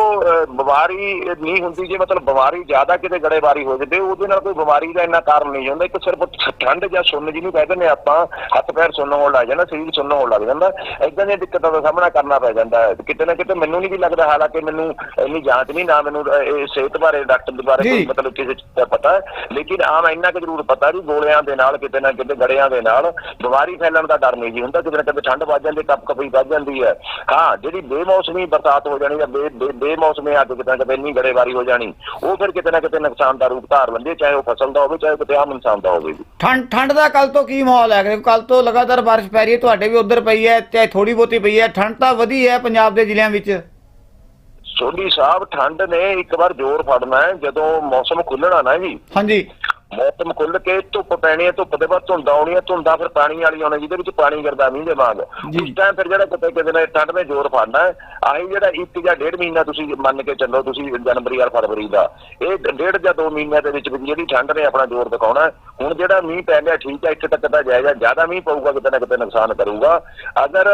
ਬਿਮਾਰੀ ਨਹੀਂ ਹੁੰਦੀ ਜੇ ਮਤਲਬ ਬਿਮਾਰੀ ਜ਼ਿਆਦਾ ਕਿਤੇ ਗੜੇਬਾਰੀ ਹੋ ਜਾਂਦੇ ਉਹਦੇ ਨਾਲ ਕੋਈ ਬਿਮਾਰੀ ਦਾ ਇੰਨਾ ਕਾਰਨ ਨਹੀਂ ਹੁੰਦਾ। ਇੱਕ ਸਿਰਫ ਠੰਡ ਜਾਂ ਸੁੰਨ ਜਿਹਨੂੰ ਕਹਿ ਦਿੰਦੇ ਆਪਾਂ ਹੱਥ ਪੈਰ ਸੁੰਨ ਹੋਣ ਲੱਗ ਜਾਂਦਾ ਸਰੀਰ ਸੁੰਨ ਹੋਣ ਲੱਗ ਜਾਂਦਾ। ਇਦਾਂ ਦੀਆਂ ਦਿੱਕਤਾਂ ਦਾ ਸਾਹਮਣਾ ਕਰਨਾ ਪੈ ਜਾਂਦਾ। ਹੈ ਕਿਤੇ ਨਾ ਕਿਤੇ ਮੈਨੂੰ ਨਹੀਂ ਵੀ ਲੱਗਦਾ ਹਾਲਾਂਕਿ ਮੈਨੂੰ ਇੰਨੀ ਜਾਂਚ ਨਹੀਂ ਨਾ ਮੈਨੂੰ ਇਹ ਸਿਹਤ ਬਾਰੇ ਡਾਕਟਰ ਦੇ ਬਾਰੇ। ਕੋਈ ਮਤਲਬ ਕਿਸੇ ਚੀਜ਼ ਦਾ ਪਤਾ। ਲੇਕਿਨ ਆਮ ਇੰਨਾ ਕੁ ਜ਼ਰੂਰ ਪਤਾ ਵੀ ਗੋਲਿਆਂ ਦੇ ਨਾਲ ਕਿਤੇ ਨਾ ਕਿਤੇ ਗੜਿਆਂ ਦੇ ਨਾਲ ਬਿਮਾਰੀ ਫੈਲਣ ਦਾ ਡਰ ਨਹੀਂ ਜੀ ਹੁੰਦਾ। ਕਿਤੇ ਨਾ ਕਿਤੇ ਠੰਡ ਵੱਜ ਜਾਂਦੀ ਕੱਪ ਕਪੀ ਵੱਜ ਜਾਂਦੀ ਹੈ। ਹਾਂ ਜਿਹੜੀ ਬੇਮੌਸਮੀ ਬਰਸਾਤ ਹੋ ਜਾਣੀ ਜਾਂ ਬੇਮੌਸਮੀ ਅੱਗ ਕਿਤੇ ਨਾ ਕਿਤੇ ਇੰਨੀ ਗੜੇਬਾਰੀ ਹੋ ਜਾਣੀ ਉਹ ਫਿਰ ਕਿਤੇ ਨਾ ਕਿਤੇ ਨੁਕਸਾਨ ਦਾ ਰੂਪ ਧਾਰ ਲੈਂਦੀ ਚਾਹੇ ਉਹ ਫਸਲ ਦਾ ਹੋਵੇ ਚਾਹੇ ਕਿਤੇ ਆਮ ਇਨਸਾਨ ਦਾ ਹੋਵੇ ਠੰਡ ਠੰਡ ਦਾ ਕੱਲ ਤੋਂ ਕੀ ਮਾਹੌਲ ਹੈ? ਕੱਲ ਤੋਂ ਲਗਾਤਾਰ ਬਾਰਿਸ਼ ਪੈ ਰਹੀ ਹੈ ਤੁਹਾਡੇ ਵੀ ਉਧਰ ਪਈ ਹੈ ਚਾਹੇ ਥੋੜੀ ਬਹੁਤੀ ਪਈ ਹੈ ਠੰਡ ਤਾਂ ਵਧੀ ਹੈ ਪੰਜਾਬ ਦੇ ਜ਼ਿਲ੍ਹਿਆਂ ਵਿੱਚ? ਸੋਢੀ ਸਾਹਿਬ ਠੰਡ ਨੇ ਇੱਕ ਵਾਰ ਜ਼ੋਰ ਫੜਨਾ ਹੈ ਜਦੋਂ ਮੌਸਮ ਖੁੱਲਣਾ ਨਾ ਜੀ। ਹਾਂਜੀ। ਮੌਸਮ ਖੁੱਲ ਕੇ ਧੁੱਪ ਪੈਣੀ ਹੈ ਧੁੱਪ ਦੇ ਬਾਅਦ ਧੁੰਦਾਂ ਆਉਣੀਆਂ ਧੁੰਦਾਂ ਫਿਰ ਪਾਣੀ ਵਾਲੀ ਆਉਣੀ ਜਿਹਦੇ ਵਿੱਚ ਪਾਣੀ ਗਿਰਦਾ ਮੀਂਹ ਦੇ ਜੀ। ਉਸ ਟਾਈਮ ਫਿਰ ਜਿਹੜਾ ਕਿਤੇ ਕਿਤੇ ਨੇ ਠੰਡ ਨੇ ਜ਼ੋਰ ਫੜਨਾ ਹੈ ਆਹੀ ਜਿਹੜਾ ਇੱਕ ਜਾਂ ਡੇਢ ਮਹੀਨਾ ਤੁਸੀਂ ਮੰਨ ਕੇ ਚੱਲੋ ਤੁਸੀਂ ਜਨਵਰੀ ਜਾਂ ਫਰਵਰੀ ਦਾ ਇਹ ਡੇਢ ਜਾਂ ਦੋ ਮਹੀਨਿਆਂ ਦੇ ਵਿੱਚ ਜਿਹੜੀ ਠੰਡ ਨੇ ਆਪਣਾ ਜ਼ੋਰ ਦਿਖਾਉਣਾ ਹੈ। ਹੁਣ ਜਿਹੜਾ ਮੀਂਹ ਪੈ ਰਿਹਾ ਠੀਕ ਹੈ ਇੱਥੇ ਤੱਕ ਤਾਂ ਜਾਇਜ਼ ਹੈ ਜ਼ਿਆਦਾ ਮੀਂਹ ਪਊਗਾ ਕਿਤੇ ਨਾ ਕਿਤੇ ਨੁਕਸਾਨ ਕਰੂਗਾ ਅਗਰ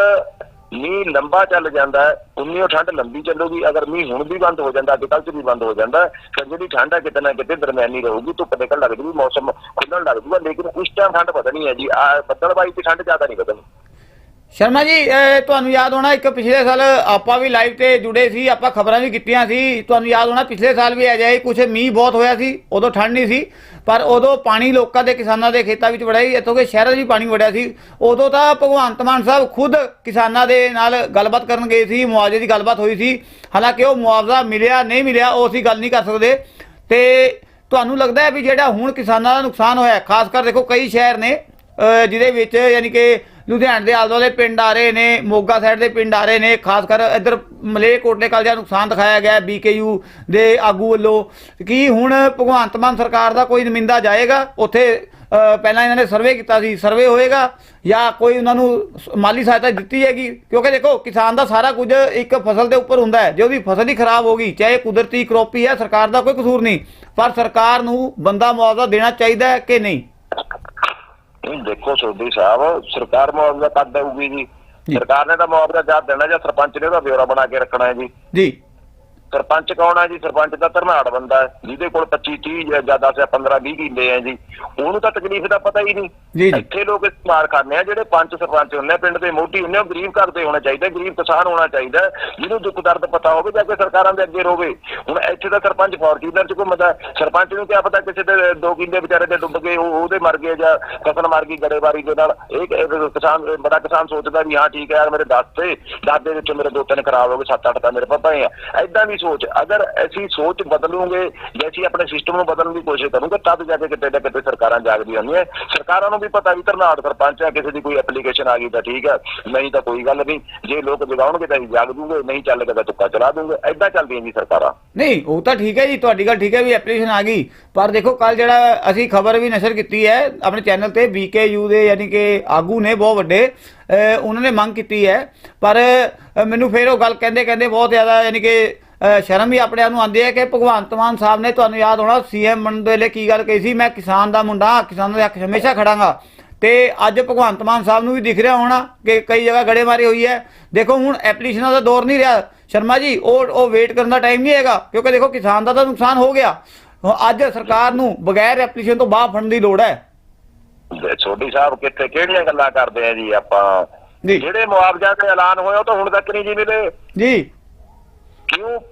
ਮੀਂਹ ਲੰਬਾ ਚੱਲ ਜਾਂਦਾ ਉਨੀ ਉਹ ਠੰਡ ਲੰਬੀ ਚੱਲੂਗੀ, ਅਗਰ ਮੀਂਹ ਹੁਣ ਵੀ ਬੰਦ ਹੋ ਜਾਂਦਾ, ਅੱਜ ਕੱਲ੍ਹ 'ਚ ਵੀ ਬੰਦ ਹੋ ਜਾਂਦਾ, ਫਿਰ ਜਿਹੜੀ ਠੰਡ ਹੈ ਕਿਤੇ ਨਾ ਕਿਤੇ ਦਰਮਿਆਨੀ ਰਹੂਗੀ, ਧੁੱਪ ਨਿਕਲ ਲੱਗ ਜੂਗੀ ਮੌਸਮ ਖੁੱਲਣ ਲੱਗ ਜੂਗਾ, ਲੇਕਿਨ ਉਸ ਟਾਈਮ ਠੰਡ ਵਧਣੀ ਹੈ ਜੀ, ਆ ਬੱਦਲਬਾਈ ਤੇ ਠੰਡ ਜ਼ਿਆਦਾ ਨਹੀਂ ਵਧਣੀ। ਸ਼ਰਮਾ ਜੀ ਇਹ ਤੁਹਾਨੂੰ ਯਾਦ ਹੋਣਾ ਇੱਕ ਪਿਛਲੇ ਸਾਲ ਆਪਾਂ ਵੀ ਲਾਈਵ ਤੇ ਜੁੜੇ ਸੀ, ਆਪਾਂ ਖਬਰਾਂ ਵੀ ਕੀਤੀਆਂ ਸੀ। ਤੁਹਾਨੂੰ ਯਾਦ ਹੋਣਾ ਪਿਛਲੇ ਸਾਲ ਵੀ ਅਜਿਹਾ ਹੀ ਕੁਝ ਮੀਂਹ ਬਹੁਤ ਹੋਇਆ ਸੀ, ਉਦੋਂ ਠੰਡ ਨਹੀਂ ਸੀ, ਪਰ ਉਦੋਂ ਪਾਣੀ ਲੋਕਾਂ ਦੇ ਕਿਸਾਨਾਂ ਦੇ ਖੇਤਾਂ ਵਿੱਚ ਵੜਿਆ ਸੀ, ਇੱਥੋਂ ਕੇ ਸ਼ਹਿਰਾਂ 'ਚ ਵੀ ਪਾਣੀ ਵੜਿਆ ਸੀ। ਉਦੋਂ ਤਾਂ ਭਗਵੰਤ ਮਾਨ ਸਾਹਿਬ ਖੁਦ ਕਿਸਾਨਾਂ ਦੇ ਨਾਲ ਗੱਲਬਾਤ ਕਰਨ ਗਏ ਸੀ, ਮੁਆਵਜ਼ੇ ਦੀ ਗੱਲਬਾਤ ਹੋਈ ਸੀ। ਹਾਲਾਂਕਿ ਉਹ ਮੁਆਵਜ਼ਾ ਮਿਲਿਆ, ਨਹੀਂ ਮਿਲਿਆ, ਉਹ ਅਸੀਂ ਗੱਲ ਨਹੀਂ ਕਰ ਸਕਦੇ। ਤੇ ਤੁਹਾਨੂੰ ਲੱਗਦਾ ਹੈ ਵੀ ਜਿਹੜਾ ਹੁਣ ਕਿਸਾਨਾਂ ਦਾ ਨੁਕਸਾਨ ਹੋਇਆ, ਖਾਸ ਕਰ ਦੇਖੋ ਕਈ ਸ਼ਹਿਰ ਨੇ ਜਿਹਦੇ ਵਿੱਚ ਯਾਨੀ ਕਿ ਲੁਧਿਆਣੇ ਦੇ ਆਲੇ ਦੁਆਲੇ ਪਿੰਡ ਆ ਰਹੇ ਨੇ, ਮੋਗਾ ਸਾਈਡ ਦੇ ਪਿੰਡ ਆ ਰਹੇ ਨੇ, ਖਾਸ ਕਰ ਇੱਧਰ ਮਲੇਰਕੋਟਲੇ ਕੱਲ੍ਹ ਜਿਹੜਾ ਨੁਕਸਾਨ ਦਿਖਾਇਆ ਗਿਆ ਬੀਕੇਯੂ ਦੇ ਆਗੂ ਵੱਲੋਂ। ਕੀ ਹੁਣ ਭਗਵੰਤ ਮਾਨ ਸਰਕਾਰ ਦਾ ਕੋਈ ਨੁਮਾਇੰਦਾ ਜਾਏਗਾ? ਉੱਥੇ ਪਹਿਲਾਂ ਇਹਨਾਂ ਨੇ ਸਰਵੇ ਕੀਤਾ ਸੀ ਸਰਵੇ ਹੋਏਗਾ ਜਾਂ ਕੋਈ ਉਹਨਾਂ ਨੂੰ ਮਾਲੀ ਸਹਾਇਤਾ ਦਿੱਤੀ ਹੈਗੀ ਕਿਉਂਕਿ ਦੇਖੋ, ਕਿਸਾਨ ਦਾ ਸਾਰਾ ਕੁਝ ਇੱਕ ਫਸਲ ਦੇ ਉੱਪਰ ਹੁੰਦਾ ਹੈ, ਜੇ ਉਹਦੀ ਫਸਲ ਹੀ ਖਰਾਬ ਹੋ ਗਈ, ਚਾਹੇ ਕੁਦਰਤੀ ਕਰੋਪੀ ਹੈ, ਸਰਕਾਰ ਦਾ ਕੋਈ ਕਸੂਰ ਨਹੀਂ, ਪਰ ਸਰਕਾਰ ਨੂੰ ਬੰਦਾ ਮੁਆਵਜ਼ਾ ਦੇਣਾ ਚਾਹੀਦਾ ਹੈ ਕਿ ਨਹੀਂ? ਨਹੀਂ ਦੇਖੋ ਸੋਢੀ ਸਾਹਿਬ ਸਰਕਾਰ ਮੁਆਵਜ਼ਾ ਕਦ ਦੇਊਗੀ ਜੀ। ਜੀ। ਸਰਕਾਰ ਨੇ ਤਾਂ ਮੁਆਵਜ਼ਾ ਜਦ ਦੇਣਾ ਜਾਂ ਸਰਪੰਚ ਨੇ ਉਹਦਾ ਬਿਊਰਾ ਬਣਾ ਕੇ ਰੱਖਣਾ ਹੈ ਜੀ। ਜੀ। ਸਰਪੰਚ ਕੌਣ ਹੈ ਜੀ? ਸਰਪੰਚ ਦਾ ਧਰਨਾੜ ਬੰਦਾ ਹੈ। ਜਿਹਦੇ ਕੋਲ 25 30 ਜਾਂ 10 ਜਾਂ 15 20 ਕਿੱਲੇ ਹੈ ਜੀ। ਉਹਨੂੰ ਤਾਂ ਤਕਲੀਫ ਦਾ ਪਤਾ ਹੀ ਨਹੀਂ। ਇੱਥੇ ਲੋਕ ਇਸਤੇਮਾਲ ਕਰਨੇ ਆ ਜਿਹੜੇ ਪੰਚ ਸਰਪੰਚ ਹੁੰਦੇ ਆ ਪਿੰਡ ਦੇ ਮੋਢੀ ਹੁੰਦੇ ਆ ਉਹ ਗਰੀਬ ਘਰ ਦੇ ਹੋਣਾ ਚਾਹੀਦਾ ਗਰੀਬ ਕਿਸਾਨ ਹੋਣਾ ਚਾਹੀਦਾ ਜਿਹਨੂੰ ਦੁੱਖ ਦਰਦ ਪਤਾ ਹੋਵੇ ਜਾਂ ਕੋਈ ਸਰਕਾਰਾਂ ਦੇ ਅੱਗੇ ਰੋਵੇ। ਹੁਣ ਇੱਥੇ ਦਾ ਸਰਪੰਚ ਫੋਰਚੂਨਰ ਚ ਘੁੰਮਦਾ। ਸਰਪੰਚ ਨੂੰ ਕੀ ਪਤਾ ਕਿਸੇ ਦੇ ਦੋ ਕਿੱਲੇ ਵਿਚਾਰੇ ਦੇ ਡੁੱਬ ਗਏ ਉਹ ਉਹਦੇ ਮਰ ਗਏ ਜਾਂ ਫਸਲ ਮਰ ਗਈ ਗੜੇਬਾਰੀ ਦੇ ਨਾਲ। ਇਹ ਕਿਸਾਨ ਬੜਾ ਕਿਸਾਨ ਸੋਚਦਾ ਵੀ ਹਾਂ ਠੀਕ ਹੈ ਯਾਰ ਮੇਰੇ 10 ਤੇ 10 ਦੇ ਵਿੱਚ ਮੇਰੇ ਦੋ ਤਿੰਨ ਖਰਾਬ ਹੋ ਗਏ 7-8 ਤਾਂ ਮੇਰੇ ਪਤਾ ਹੀ ਆ। ਐਦਾਂ ਵੀ ਸੋਚ, ਅਗਰ ਅਸੀਂ ਸੋਚ ਬਦਲੂਗੇ ਜੇ ਅਸੀਂ ਆਪਣੇ ਸਿਸਟਮ ਨੂੰ ਬਦਲਣ ਦੀ ਕੋਸ਼ਿਸ਼ ਕਰੂਗੇ, ਤਦ ਜਾ ਕੇ ਕਿਤੇ ਨਾ ਕਿਤੇ ਸਰਕਾਰਾਂ ਜਾਗਦੀਆਂ ਹੁੰਦੀਆਂ। ਸਰਕਾਰਾਂ ਨੂੰ ਵੀ ਪਤਾ ਵੀ ਧਰਨਾੜ ਸਰਪੰਚ ਆ, ਕਿਸੇ ਦੀ ਕੋਈ ਐਪਲੀਕੇਸ਼ਨ ਆ ਗਈ ਤਾਂ ਠੀਕ ਹੈ ਨਹੀਂ ਤਾਂ ਕੋਈ ਗੱਲ ਨਹੀਂ। ਜੇ ਲੋਕ ਜਗਾਉਣਗੇ ਤਾਂ ਅਸੀਂ ਜਾਗ ਦੂੰਗੇ ਨਹੀਂ ਚੱਲੇਗਾ ਤਾਂ ਤੁੱਕਾ ਚਲਾ ਦੂੰਗੇ। ਐਦਾਂ ਚੱਲਦੀਆਂ ਜੀ ਸਰਕਾਰਾਂ। ਨਹੀਂ, ਉਹ ਤਾਂ ਠੀਕ ਹੈ ਜੀ, ਤੁਹਾਡੀ ਗੱਲ ਠੀਕ ਹੈ ਵੀ ਐਪਲੀਕੇਸ਼ਨ ਆ ਗਈ। ਪਰ ਦੇਖੋ ਕੱਲ ਜਿਹੜਾ ਅਸੀਂ ਖਬਰ ਵੀ ਨਸ਼ਰ ਕੀਤੀ ਹੈ, ਆਪਣੇ ਚੈਨਲ ਤੇ ਬੀਕੇਯੂ ਦੇ ਯਾਨੀ ਕਿ ਆਗੂ ਨੇ ਬਹੁਤ ਵੱਡੇ ਉਹਨਾਂ ਨੇ ਮੰਗ ਕੀਤੀ ਹੈ। ਪਰ ਮੈਨੂੰ ਫੇਰ ਉਹ ਗੱਲ ਕਹਿੰਦੇ ਕਹਿੰਦੇ ਬਹੁਤ ਜ਼ਿਆਦਾ ਯਾਨੀ ਕਿ ਸ਼ਰਮ ਵੀ ਆਪਣੇ ਆਪ ਨੂੰ ਆਉਂਦੀ ਹੈ ਕਿ ਭਗਵੰਤ ਮਾਨ ਸਾਹਿਬ ਨੇ ਤੁਹਾਨੂੰ ਯਾਦ ਹੋਣਾ ਸੀਐਮ ਬਣਨ ਦੇ ਵੇਲੇ ਕੀ ਗੱਲ ਕਹੀ ਸੀ ਮੈਂ ਕਿਸਾਨ ਦਾ ਮੁੰਡਾ ਕਿਸਾਨਾਂ ਦੇ ਹੱਕ ਹਮੇਸ਼ਾ ਖੜਾਂਗਾ। ਤੇ ਅੱਜ ਭਗਵੰਤ ਮਾਨ ਸਾਹਿਬ ਨੂੰ ਵੀ ਦਿਖ ਰਿਹਾ ਹੋਣਾ ਕਿ ਕਈ ਜਗ੍ਹਾ ਗੜੇਮਾਰੀ ਹੋਈ ਹੈ। ਦੇਖੋ ਹੁਣ ਐਪਲੀਕੇਸ਼ਨਾਂ ਦਾ ਦੌਰ ਨਹੀਂ ਰਿਹਾ। ਸ਼ਰਮਾ ਜੀ ਉਹ ਉਹ ਵੇਟ ਕਰਨ ਦਾ ਟਾਈਮ ਨਹੀਂ ਹੈਗਾ ਕਿਉਂਕਿ ਦੇਖੋ ਕਿਸਾਨ ਦਾ ਤਾਂ ਨੁਕਸਾਨ ਹੋ ਗਿਆ। ਅੱਜ ਸਰਕਾਰ ਨੂੰ ਬਗੈਰ ਐਪਲੀਕੇਸ਼ਨ ਤੋਂ ਬਾਹਰ ਫੜਨ ਦੀ ਲੋੜ ਹੈ। ਛੋਟੀ ਸਾਹਿਬ ਕਿੱਥੇ ਕਿਹੜੀਆਂ ਗੱਲਾਂ ਕਰਦੇ ਆ ਜੀ ਆਪਾਂ? ਜਿਹੜੇ ਮੁਆਵਜ਼ਾ ਦੇ ਐਲਾਨ ਹੋਏ ਉਹ ਤਾਂ ਹੁਣ ਤੱਕ ਨਹੀਂ ਜੀ ਮਿਲੇ। ਜੀ। E o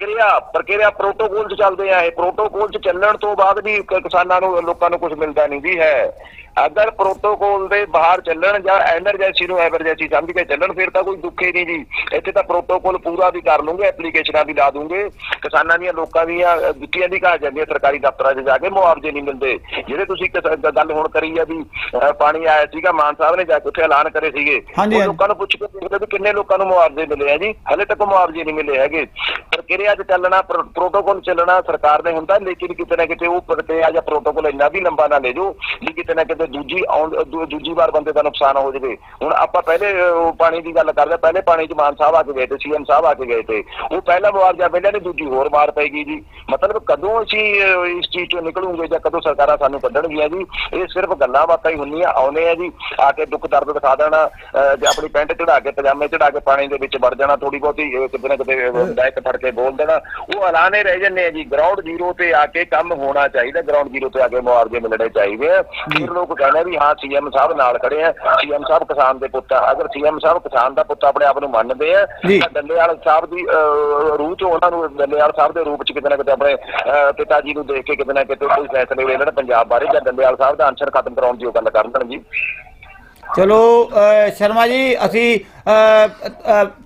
ਪ੍ਰਕਿਰਿਆ ਪ੍ਰਕਿਰਿਆ ਪ੍ਰੋਟੋਕੋਲ ਚ ਚੱਲਦੇ ਆ ਇਹ। ਪ੍ਰੋਟੋਕੋਲ ਚ ਚੱਲਣ ਤੋਂ ਬਾਅਦ ਵੀ ਕਿਸਾਨਾਂ ਨੂੰ ਲੋਕਾਂ ਨੂੰ ਕੁਝ ਮਿਲਦਾ ਨਹੀਂ ਵੀ ਹੈ। ਅਗਰ ਪ੍ਰੋਟੋਕੋਲ ਦੇ ਬਾਹਰ ਚੱਲਣ ਜਾਂ ਐਮਰਜੈਂਸੀ ਨੂੰ ਐਮਰਜੈਂਸੀ ਸਮਝ ਕੇ ਚੱਲਣ ਫਿਰ ਤਾਂ ਕੋਈ ਦੁੱਖ ਹੀ ਨਹੀਂ ਜੀ। ਇੱਥੇ ਤਾਂ ਪ੍ਰੋਟੋਕੋਲ ਪੂਰਾ ਵੀ ਕਰ ਲੂੰਗੇ ਐਪਲੀਕੇਸ਼ਨਾਂ ਵੀ ਲਾ ਦੂੰਗੇ। ਕਿਸਾਨਾਂ ਦੀਆਂ ਲੋਕਾਂ ਦੀਆਂ ਦਿੱਤੀਆਂ ਦੀ ਘਾਟ ਜਾਂਦੀਆਂ ਸਰਕਾਰੀ ਦਫ਼ਤਰਾਂ 'ਚ ਜਾ ਕੇ ਮੁਆਵਜ਼ੇ ਨਹੀਂ ਮਿਲਦੇ। ਜਿਹੜੇ ਤੁਸੀਂ ਗੱਲ ਹੁਣ ਕਰੀ ਆ ਵੀ ਪਾਣੀ ਆਇਆ ਸੀਗਾ ਮਾਨ ਸਾਹਿਬ ਨੇ ਜਾ ਕੇ ਉੱਥੇ ਐਲਾਨ ਕਰੇ ਸੀਗੇ। ਉਹ। ਲੋਕਾਂ ਨੂੰ ਪੁੱਛ ਕੇ ਦੇਖਦੇ ਵੀ ਕਿੰਨੇ ਲੋਕਾਂ ਨੂੰ ਮੁਆਵਜ਼ੇ ਮਿਲੇ ਆ ਜੀ। ਹਲੇ ਤੱਕ ਮੁਆਵਜ਼ੇ ਨਹੀਂ ਮਿਲੇ ਹੈਗੇ। ਪ੍ਰਕਿਰਿਆ 'ਚ ਚੱਲਣਾ ਪ੍ਰੋ- ਪ੍ਰੋਟੋਕੋਲ ਚੱਲਣਾ ਸਰਕਾਰ ਨੇ ਹੁੰਦਾ ਲੇਕਿਨ ਕਿਤੇ ਨਾ ਕਿਤੇ ਉਹ ਪ੍ਰਕਿਰਿਆ ਜਾਂ ਪ੍ਰੋਟੋਕੋਲ ਇੰਨਾ ਵੀ ਲੰਬਾ ਨਾ ਲੈ ਜਾਓ ਵੀ ਕਿਤੇ ਨਾ ਕਿਤੇ ਦੂਜੀ ਦੂਜੀ ਵਾਰ ਬੰਦੇ ਦਾ ਨੁਕਸਾਨ ਹੋ ਜਾਵੇ। ਹੁਣ ਆਪਾਂ ਪਹਿਲੇ ਪਾਣੀ ਦੀ ਗੱਲ ਕਰਦੇ ਪਹਿਲੇ ਪਾਣੀ 'ਚ ਮਾਨ ਸਾਹਿਬ ਆ ਕੇ ਗਏ ਤੇ ਸੀਐਮ ਸਾਹਿਬ ਆ ਕੇ ਗਏ ਤੇ ਉਹ ਪਹਿਲਾ ਮੁਆਵਜ਼ਾ ਪਹਿਲਾਂ ਨੇ ਦੂਜੀ ਹੋਰ ਮਾਰ ਪਏਗੀ ਜੀ। ਮਤਲਬ ਕਦੋਂ ਅਸੀਂ ਇਸ ਚੀਜ਼ ਚੋਂ ਨਿਕਲੂਗੇ ਜਾਂ ਕਦੋਂ ਸਰਕਾਰਾਂ ਸਾਨੂੰ ਕੱਢਣਗੀਆਂ ਜੀ ਇਹ ਸਿਰਫ ਗੱਲਾਂ ਬਾਤਾਂ ਹੀ ਹੁੰਦੀਆਂ ਆਉਨੇ ਆ ਜੀ ਆ ਕੇ ਦੁੱਖ ਦਰਦ ਦਿਖਾ ਦੇਣਾ ਜੇ ਆਪਣੀ ਪੈਂਟ ਚੜਾ ਕੇ ਪਜਾਮੇ ਚੜਾ ਕੇ ਪਾਣੀ ਦੇ ਵਿੱਚ ਵੜ ਜਾਣਾ ਥੋੜੀ ਬਹੁਤੀ ਕਿਤੇ ਨਾ ਕਿਤੇ ਬੈਕ ਫੜ ਕੇ ਬੋਲ ਦੇਣਾ ਉਹ ਐਲਾਨੇ ਰਹਿ ਜੰਨੇ ਆ ਜੀ। ਗਰਾਊਂਡ ਜ਼ੀਰੋ ਤੇ ਆ ਕੇ ਕੰਮ ਹੋਣਾ ਚਾਹੀਦਾ ਗਰਾਊਂਡ ਜ਼ੀਰੋ ਤੇ ਆ ਕੇ ਮੁਆਵਜ਼ੇ ਮਿਲਣੇ ਚਾਹੀਦੇ ਆ। ਫਿਰ ਲੋਕ ਕਹਿੰਦੇ ਵੀ ਹਾਂ ਸੀਐਮ ਸਾਹਿਬ ਨਾਲ ਖੜੇ ਆ। ਸੀਐਮ ਸਾਹਿਬ ਕਿਸਾਨ ਦੇ ਪੁੱਤ ਆ। ਅਗਰ ਸੀਐਮ ਸਾਹਿਬ ਕਿਸਾਨ ਦਾ ਪੁੱਤ ਆਪਣੇ ਆਪ ਨੂੰ ਮੰਨਦੇ ਆ। ਤਾਂ ਡੱਲੇਵਾਲ ਸਾਹਿਬ ਦੀ ਰੂਹ ਚ ਉਹਨਾਂ ਨੂੰ ਡੱਲੇਵਾਲ ਸਾਹਿਬ ਦੇ ਰੂਪ ਚ ਕਿਤੇ ਨਾ ਕਿਤੇ ਆਪਣੇ ਪਿਤਾ ਜੀ ਨੂੰ ਦੇਖ ਕੇ ਕਿਤੇ ਨਾ ਕਿਤੇ ਕੋਈ ਫੈਸਲੇ ਲੈਣ ਪੰਜਾਬ ਬਾਰੇ ਜਾਂ ਡੱਲੇਵਾਲ ਸਾਹਿਬ ਦਾ ਅੰਸ਼ਰ ਖਤਮ ਕਰਾਉਣ ਦੀ ਉਹ ਗੱਲ ਕਰਨ ਜੀ ਚਲੋ ਸ਼ਰਮਾ ਜੀ, ਅਸੀਂ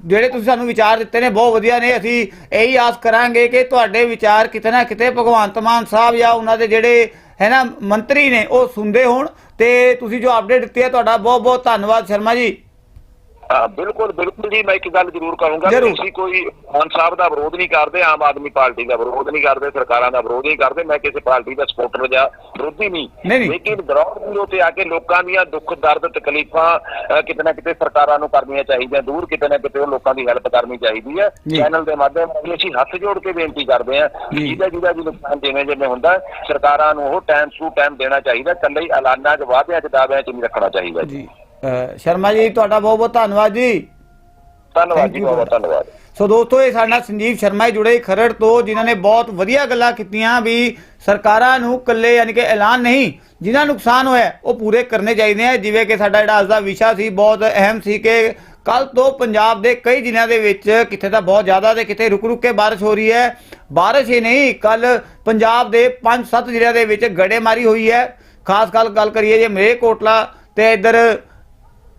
ਜਿਹੜੇ ਤੁਸੀਂ ਸਾਨੂੰ ਵਿਚਾਰ ਦਿੱਤੇ ਨੇ, ਬਹੁਤ ਵਧੀਆ ਨੇ। ਅਸੀਂ ਇਹੀ ਆਸ ਕਰਾਂਗੇ ਕਿ ਤੁਹਾਡੇ ਵਿਚਾਰ ਕਿਤੇ ਨਾ ਕਿਤੇ ਭਗਵੰਤ ਮਾਨ ਸਾਹਿਬ ਜਾਂ ਉਹਨਾਂ ਦੇ ਜਿਹੜੇ, ਹੈ ਨਾ, ਮੰਤਰੀ ਨੇ, ਉਹ ਸੁਣਦੇ ਹੋਣ ਤੇ ਤੁਸੀਂ ਜੋ ਅਪਡੇਟ ਦਿੱਤੀ ਹੈ, ਤੁਹਾਡਾ ਬਹੁਤ ਬਹੁਤ ਧੰਨਵਾਦ ਸ਼ਰਮਾ ਜੀ। ਬਿਲਕੁਲ ਬਿਲਕੁਲ ਜੀ ਮੈਂ ਇੱਕ ਗੱਲ ਜ਼ਰੂਰ ਕਹੂੰਗਾ ਕਿ। ਅਸੀਂ ਕੋਈ ਮਾਨ ਸਾਹਿਬ ਦਾ ਵਿਰੋਧ ਨਹੀਂ ਕਰਦੇ ਆਮ ਆਦਮੀ ਪਾਰਟੀ ਦਾ ਵਿਰੋਧ ਨਹੀਂ ਕਰਦੇ ਸਰਕਾਰਾਂ ਦਾ ਵਿਰੋਧ ਨਹੀਂ ਕਰਦੇ ਮੈਂ ਕਿਸੇ ਪਾਰਟੀ ਦਾ ਸਪੋਰਟਰ ਜਾਂ ਵਿਰੋਧੀ ਨਹੀਂ। ਲੇਕਿਨ ਗਰਾਊਂਡ ਜ਼ੀਰੋ ਤੇ ਆ ਕੇ ਲੋਕਾਂ ਦੀਆਂ ਦੁੱਖ ਦਰਦ ਤਕਲੀਫਾਂ ਕਿਤੇ ਨਾ ਕਿਤੇ ਸਰਕਾਰਾਂ ਨੂੰ ਕਰਨੀਆਂ ਚਾਹੀਦੀਆਂ ਦੂਰ ਕਿਤੇ ਨਾ ਕਿਤੇ ਉਹ ਲੋਕਾਂ ਦੀ ਹੈਲਪ ਕਰਨੀ ਚਾਹੀਦੀ ਹੈ। ਚੈਨਲ ਦੇ ਮਾਧਿਅਮ ਰਾਹੀਂ ਅਸੀਂ ਹੱਥ ਜੋੜ ਕੇ ਬੇਨਤੀ ਕਰਦੇ ਹਾਂ। ਜਿਹਦਾ ਜਿਹਦਾ ਵੀ ਨੁਕਸਾਨ ਜਿਵੇਂ ਜਿਵੇਂ ਹੁੰਦਾ ਸਰਕਾਰਾਂ ਨੂੰ ਉਹ ਟਾਈਮ ਟੂ ਟਾਈਮ ਦੇਣਾ ਚਾਹੀਦਾ ਇਕੱਲੇ ਹੀ ਐਲਾਨਾਂ 'ਚ ਵਾਅਦਿਆਂ 'ਚ ਦਾਅਵਿਆਂ 'ਚ ਨਹੀਂ ਰੱਖਣਾ ਚਾਹੀਦਾ ਜੀ ਸ਼ਰਮਾ ਜੀ ਤੁਹਾਡਾ ਬਹੁਤ ਬਹੁਤ ਧੰਨਵਾਦ ਜੀ। ਧੰਨਵਾਦ ਜੀ ਬਹੁਤ। ਧੰਨਵਾਦ। ਸੋ ਦੋਸਤੋ ਇਹ ਸਾਡੇ ਨਾਲ ਸੰਜੀਵ ਸ਼ਰਮਾ ਜੀ ਜੁੜੇ ਖਰੜ ਤੋਂ ਜਿਨ੍ਹਾਂ ਨੇ ਬਹੁਤ ਵਧੀਆ ਗੱਲਾਂ ਕੀਤੀਆਂ ਵੀ ਸਰਕਾਰਾਂ ਨੂੰ ਇਕੱਲੇ ਯਾਨੀ ਕਿ ਐਲਾਨ ਨਹੀਂ ਜਿਨ੍ਹਾਂ ਨੁਕਸਾਨ ਹੋਇਆ ਉਹ ਪੂਰੇ ਕਰਨੇ ਚਾਹੀਦੇ ਆ। ਜਿਵੇਂ ਕਿ ਸਾਡਾ ਜਿਹੜਾ ਅੱਜ ਦਾ ਵਿਸ਼ਾ ਸੀ ਬਹੁਤ ਅਹਿਮ ਸੀ ਕਿ ਕੱਲ ਤੋਂ ਪੰਜਾਬ ਦੇ ਕਈ ਜ਼ਿਲ੍ਹਿਆਂ ਦੇ ਵਿੱਚ ਕਿਤੇ ਤਾਂ ਬਹੁਤ ਜ਼ਿਆਦਾ ਤੇ ਕਿਤੇ ਰੁਕ ਰੁਕ ਕੇ ਬਾਰਿਸ਼ ਹੋ ਰਹੀ ਹੈ। ਬਾਰਿਸ਼ ਹੀ ਨਹੀਂ ਕੱਲ ਪੰਜਾਬ ਦੇ 5-7 ਜ਼ਿਲ੍ਹਿਆਂ ਦੇ ਵਿੱਚ ਗੜੇਮਾਰੀ ਹੋਈ ਹੈ। ਖਾਸ ਗੱਲ ਗੱਲ ਕਰੀਏ ਜੇ ਮਰੇਕੋਟਲਾ ਤੇ ਇੱਧਰ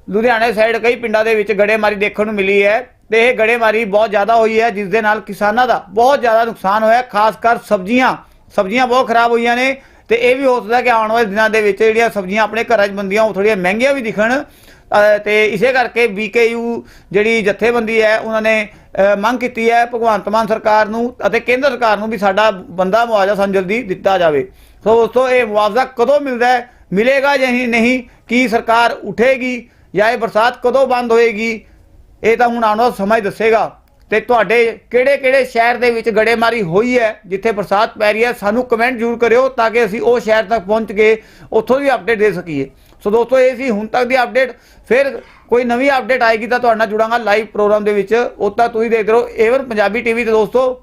ਲੁਧਿਆਣੇ ਸਾਈਡ ਕਈ ਪਿੰਡਾਂ ਦੇ ਵਿੱਚ ਗੜੇਮਾਰੀ ਦੇਖਣ ਨੂੰ ਮਿਲੀ ਹੈ ਤੇ ਇਹ ਗੜੇਮਾਰੀ ਬਹੁਤ ਜ਼ਿਆਦਾ ਹੋਈ ਹੈ ਜਿਸ ਦੇ ਨਾਲ ਕਿਸਾਨਾਂ ਦਾ ਬਹੁਤ ਜ਼ਿਆਦਾ ਨੁਕਸਾਨ ਹੋਇਆ ਖਾਸ ਕਰ ਸਬਜ਼ੀਆਂ। ਸਬਜ਼ੀਆਂ ਬਹੁਤ ਖਰਾਬ ਹੋਈਆਂ ਨੇ ਤੇ ਇਹ ਵੀ ਹੋ ਸਕਦਾ ਕਿ ਆਉਣ ਵਾਲੇ ਦਿਨਾਂ ਦੇ ਵਿੱਚ ਜਿਹੜੀਆਂ ਸਬਜ਼ੀਆਂ ਆਪਣੇ ਘਰਾਂ 'ਚ ਬੰਦੀਆਂ ਉਹ ਥੋੜ੍ਹੀਆਂ ਮਹਿੰਗੀਆਂ ਵੀ ਦਿਖਣ। ਅ, ਤੇ ਇਸੇ ਕਰਕੇ ਬੀਕੇਯੂ ਜਿਹੜੀ ਜਥੇਬੰਦੀ ਹੈ ਉਹਨਾਂ ਨੇ ਮੰਗ ਕੀਤੀ ਹੈ ਭਗਵੰਤ ਮਾਨ ਸਰਕਾਰ ਨੂੰ ਅਤੇ ਕੇਂਦਰ ਸਰਕਾਰ ਨੂੰ ਵੀ ਸਾਡਾ ਬੰਦਾ ਮੁਆਵਜ਼ਾ ਸਾਨੂੰ ਜਲਦੀ ਦਿੱਤਾ ਜਾਵੇ। ਸੋ ਦੋਸਤੋ ਇਹ ਮੁਆਵਜ਼ਾ ਕਦੋਂ ਮਿਲਦਾ ਹੈ ਮਿਲੇਗਾ ਜਾਂ ਨਹੀਂ ਨਹੀਂ ਕੀ ਸਰਕਾਰ ਉਠੇਗੀ ਜਾਂ ਇਹ ਬਰਸਾਤ ਕਦੋਂ ਬੰਦ ਹੋਏਗੀ? ਇਹ ਤਾਂ ਹੁਣ ਆਉਣ ਵਾਲਾ ਸਮਾਂ ਹੀ ਦੱਸੇਗਾ। ਤੇ ਤੁਹਾਡੇ ਕਿਹੜੇ ਕਿਹੜੇ ਸ਼ਹਿਰ ਦੇ ਵਿੱਚ ਗੜੇਮਾਰੀ ਹੋਈ ਹੈ, ਜਿੱਥੇ ਬਰਸਾਤ ਪੈ ਰਹੀ ਹੈ? ਸਾਨੂੰ ਕਮੈਂਟ ਜ਼ਰੂਰ ਕਰਿਓ ਤਾਂ ਕਿ ਅਸੀਂ ਉਹ ਸ਼ਹਿਰ ਤੱਕ ਪਹੁੰਚ ਕੇ ਉੱਥੋਂ ਦੀ ਅਪਡੇਟ ਦੇ ਸਕੀਏ। ਸੋ ਦੋਸਤੋ, ਇਹ ਸੀ ਹੁਣ ਤੱਕ ਦੀ ਅਪਡੇਟ ਫਿਰ ਕੋਈ ਨਵੀਂ ਅਪਡੇਟ ਆਏਗੀ ਤਾਂ ਤੁਹਾਡੇ ਨਾਲ ਜੁੜਾਂਗਾ ਲਾਈਵ ਪ੍ਰੋਗਰਾਮ ਦੇ ਵਿੱਚ। ਉਦੋਂ ਤੱਕ ਤੁਸੀਂ ਦੇਖਦੇ ਰਹੋ ਏਵਨ ਪੰਜਾਬੀ ਟੀਵੀ ਤੇ ਦੋਸਤੋ।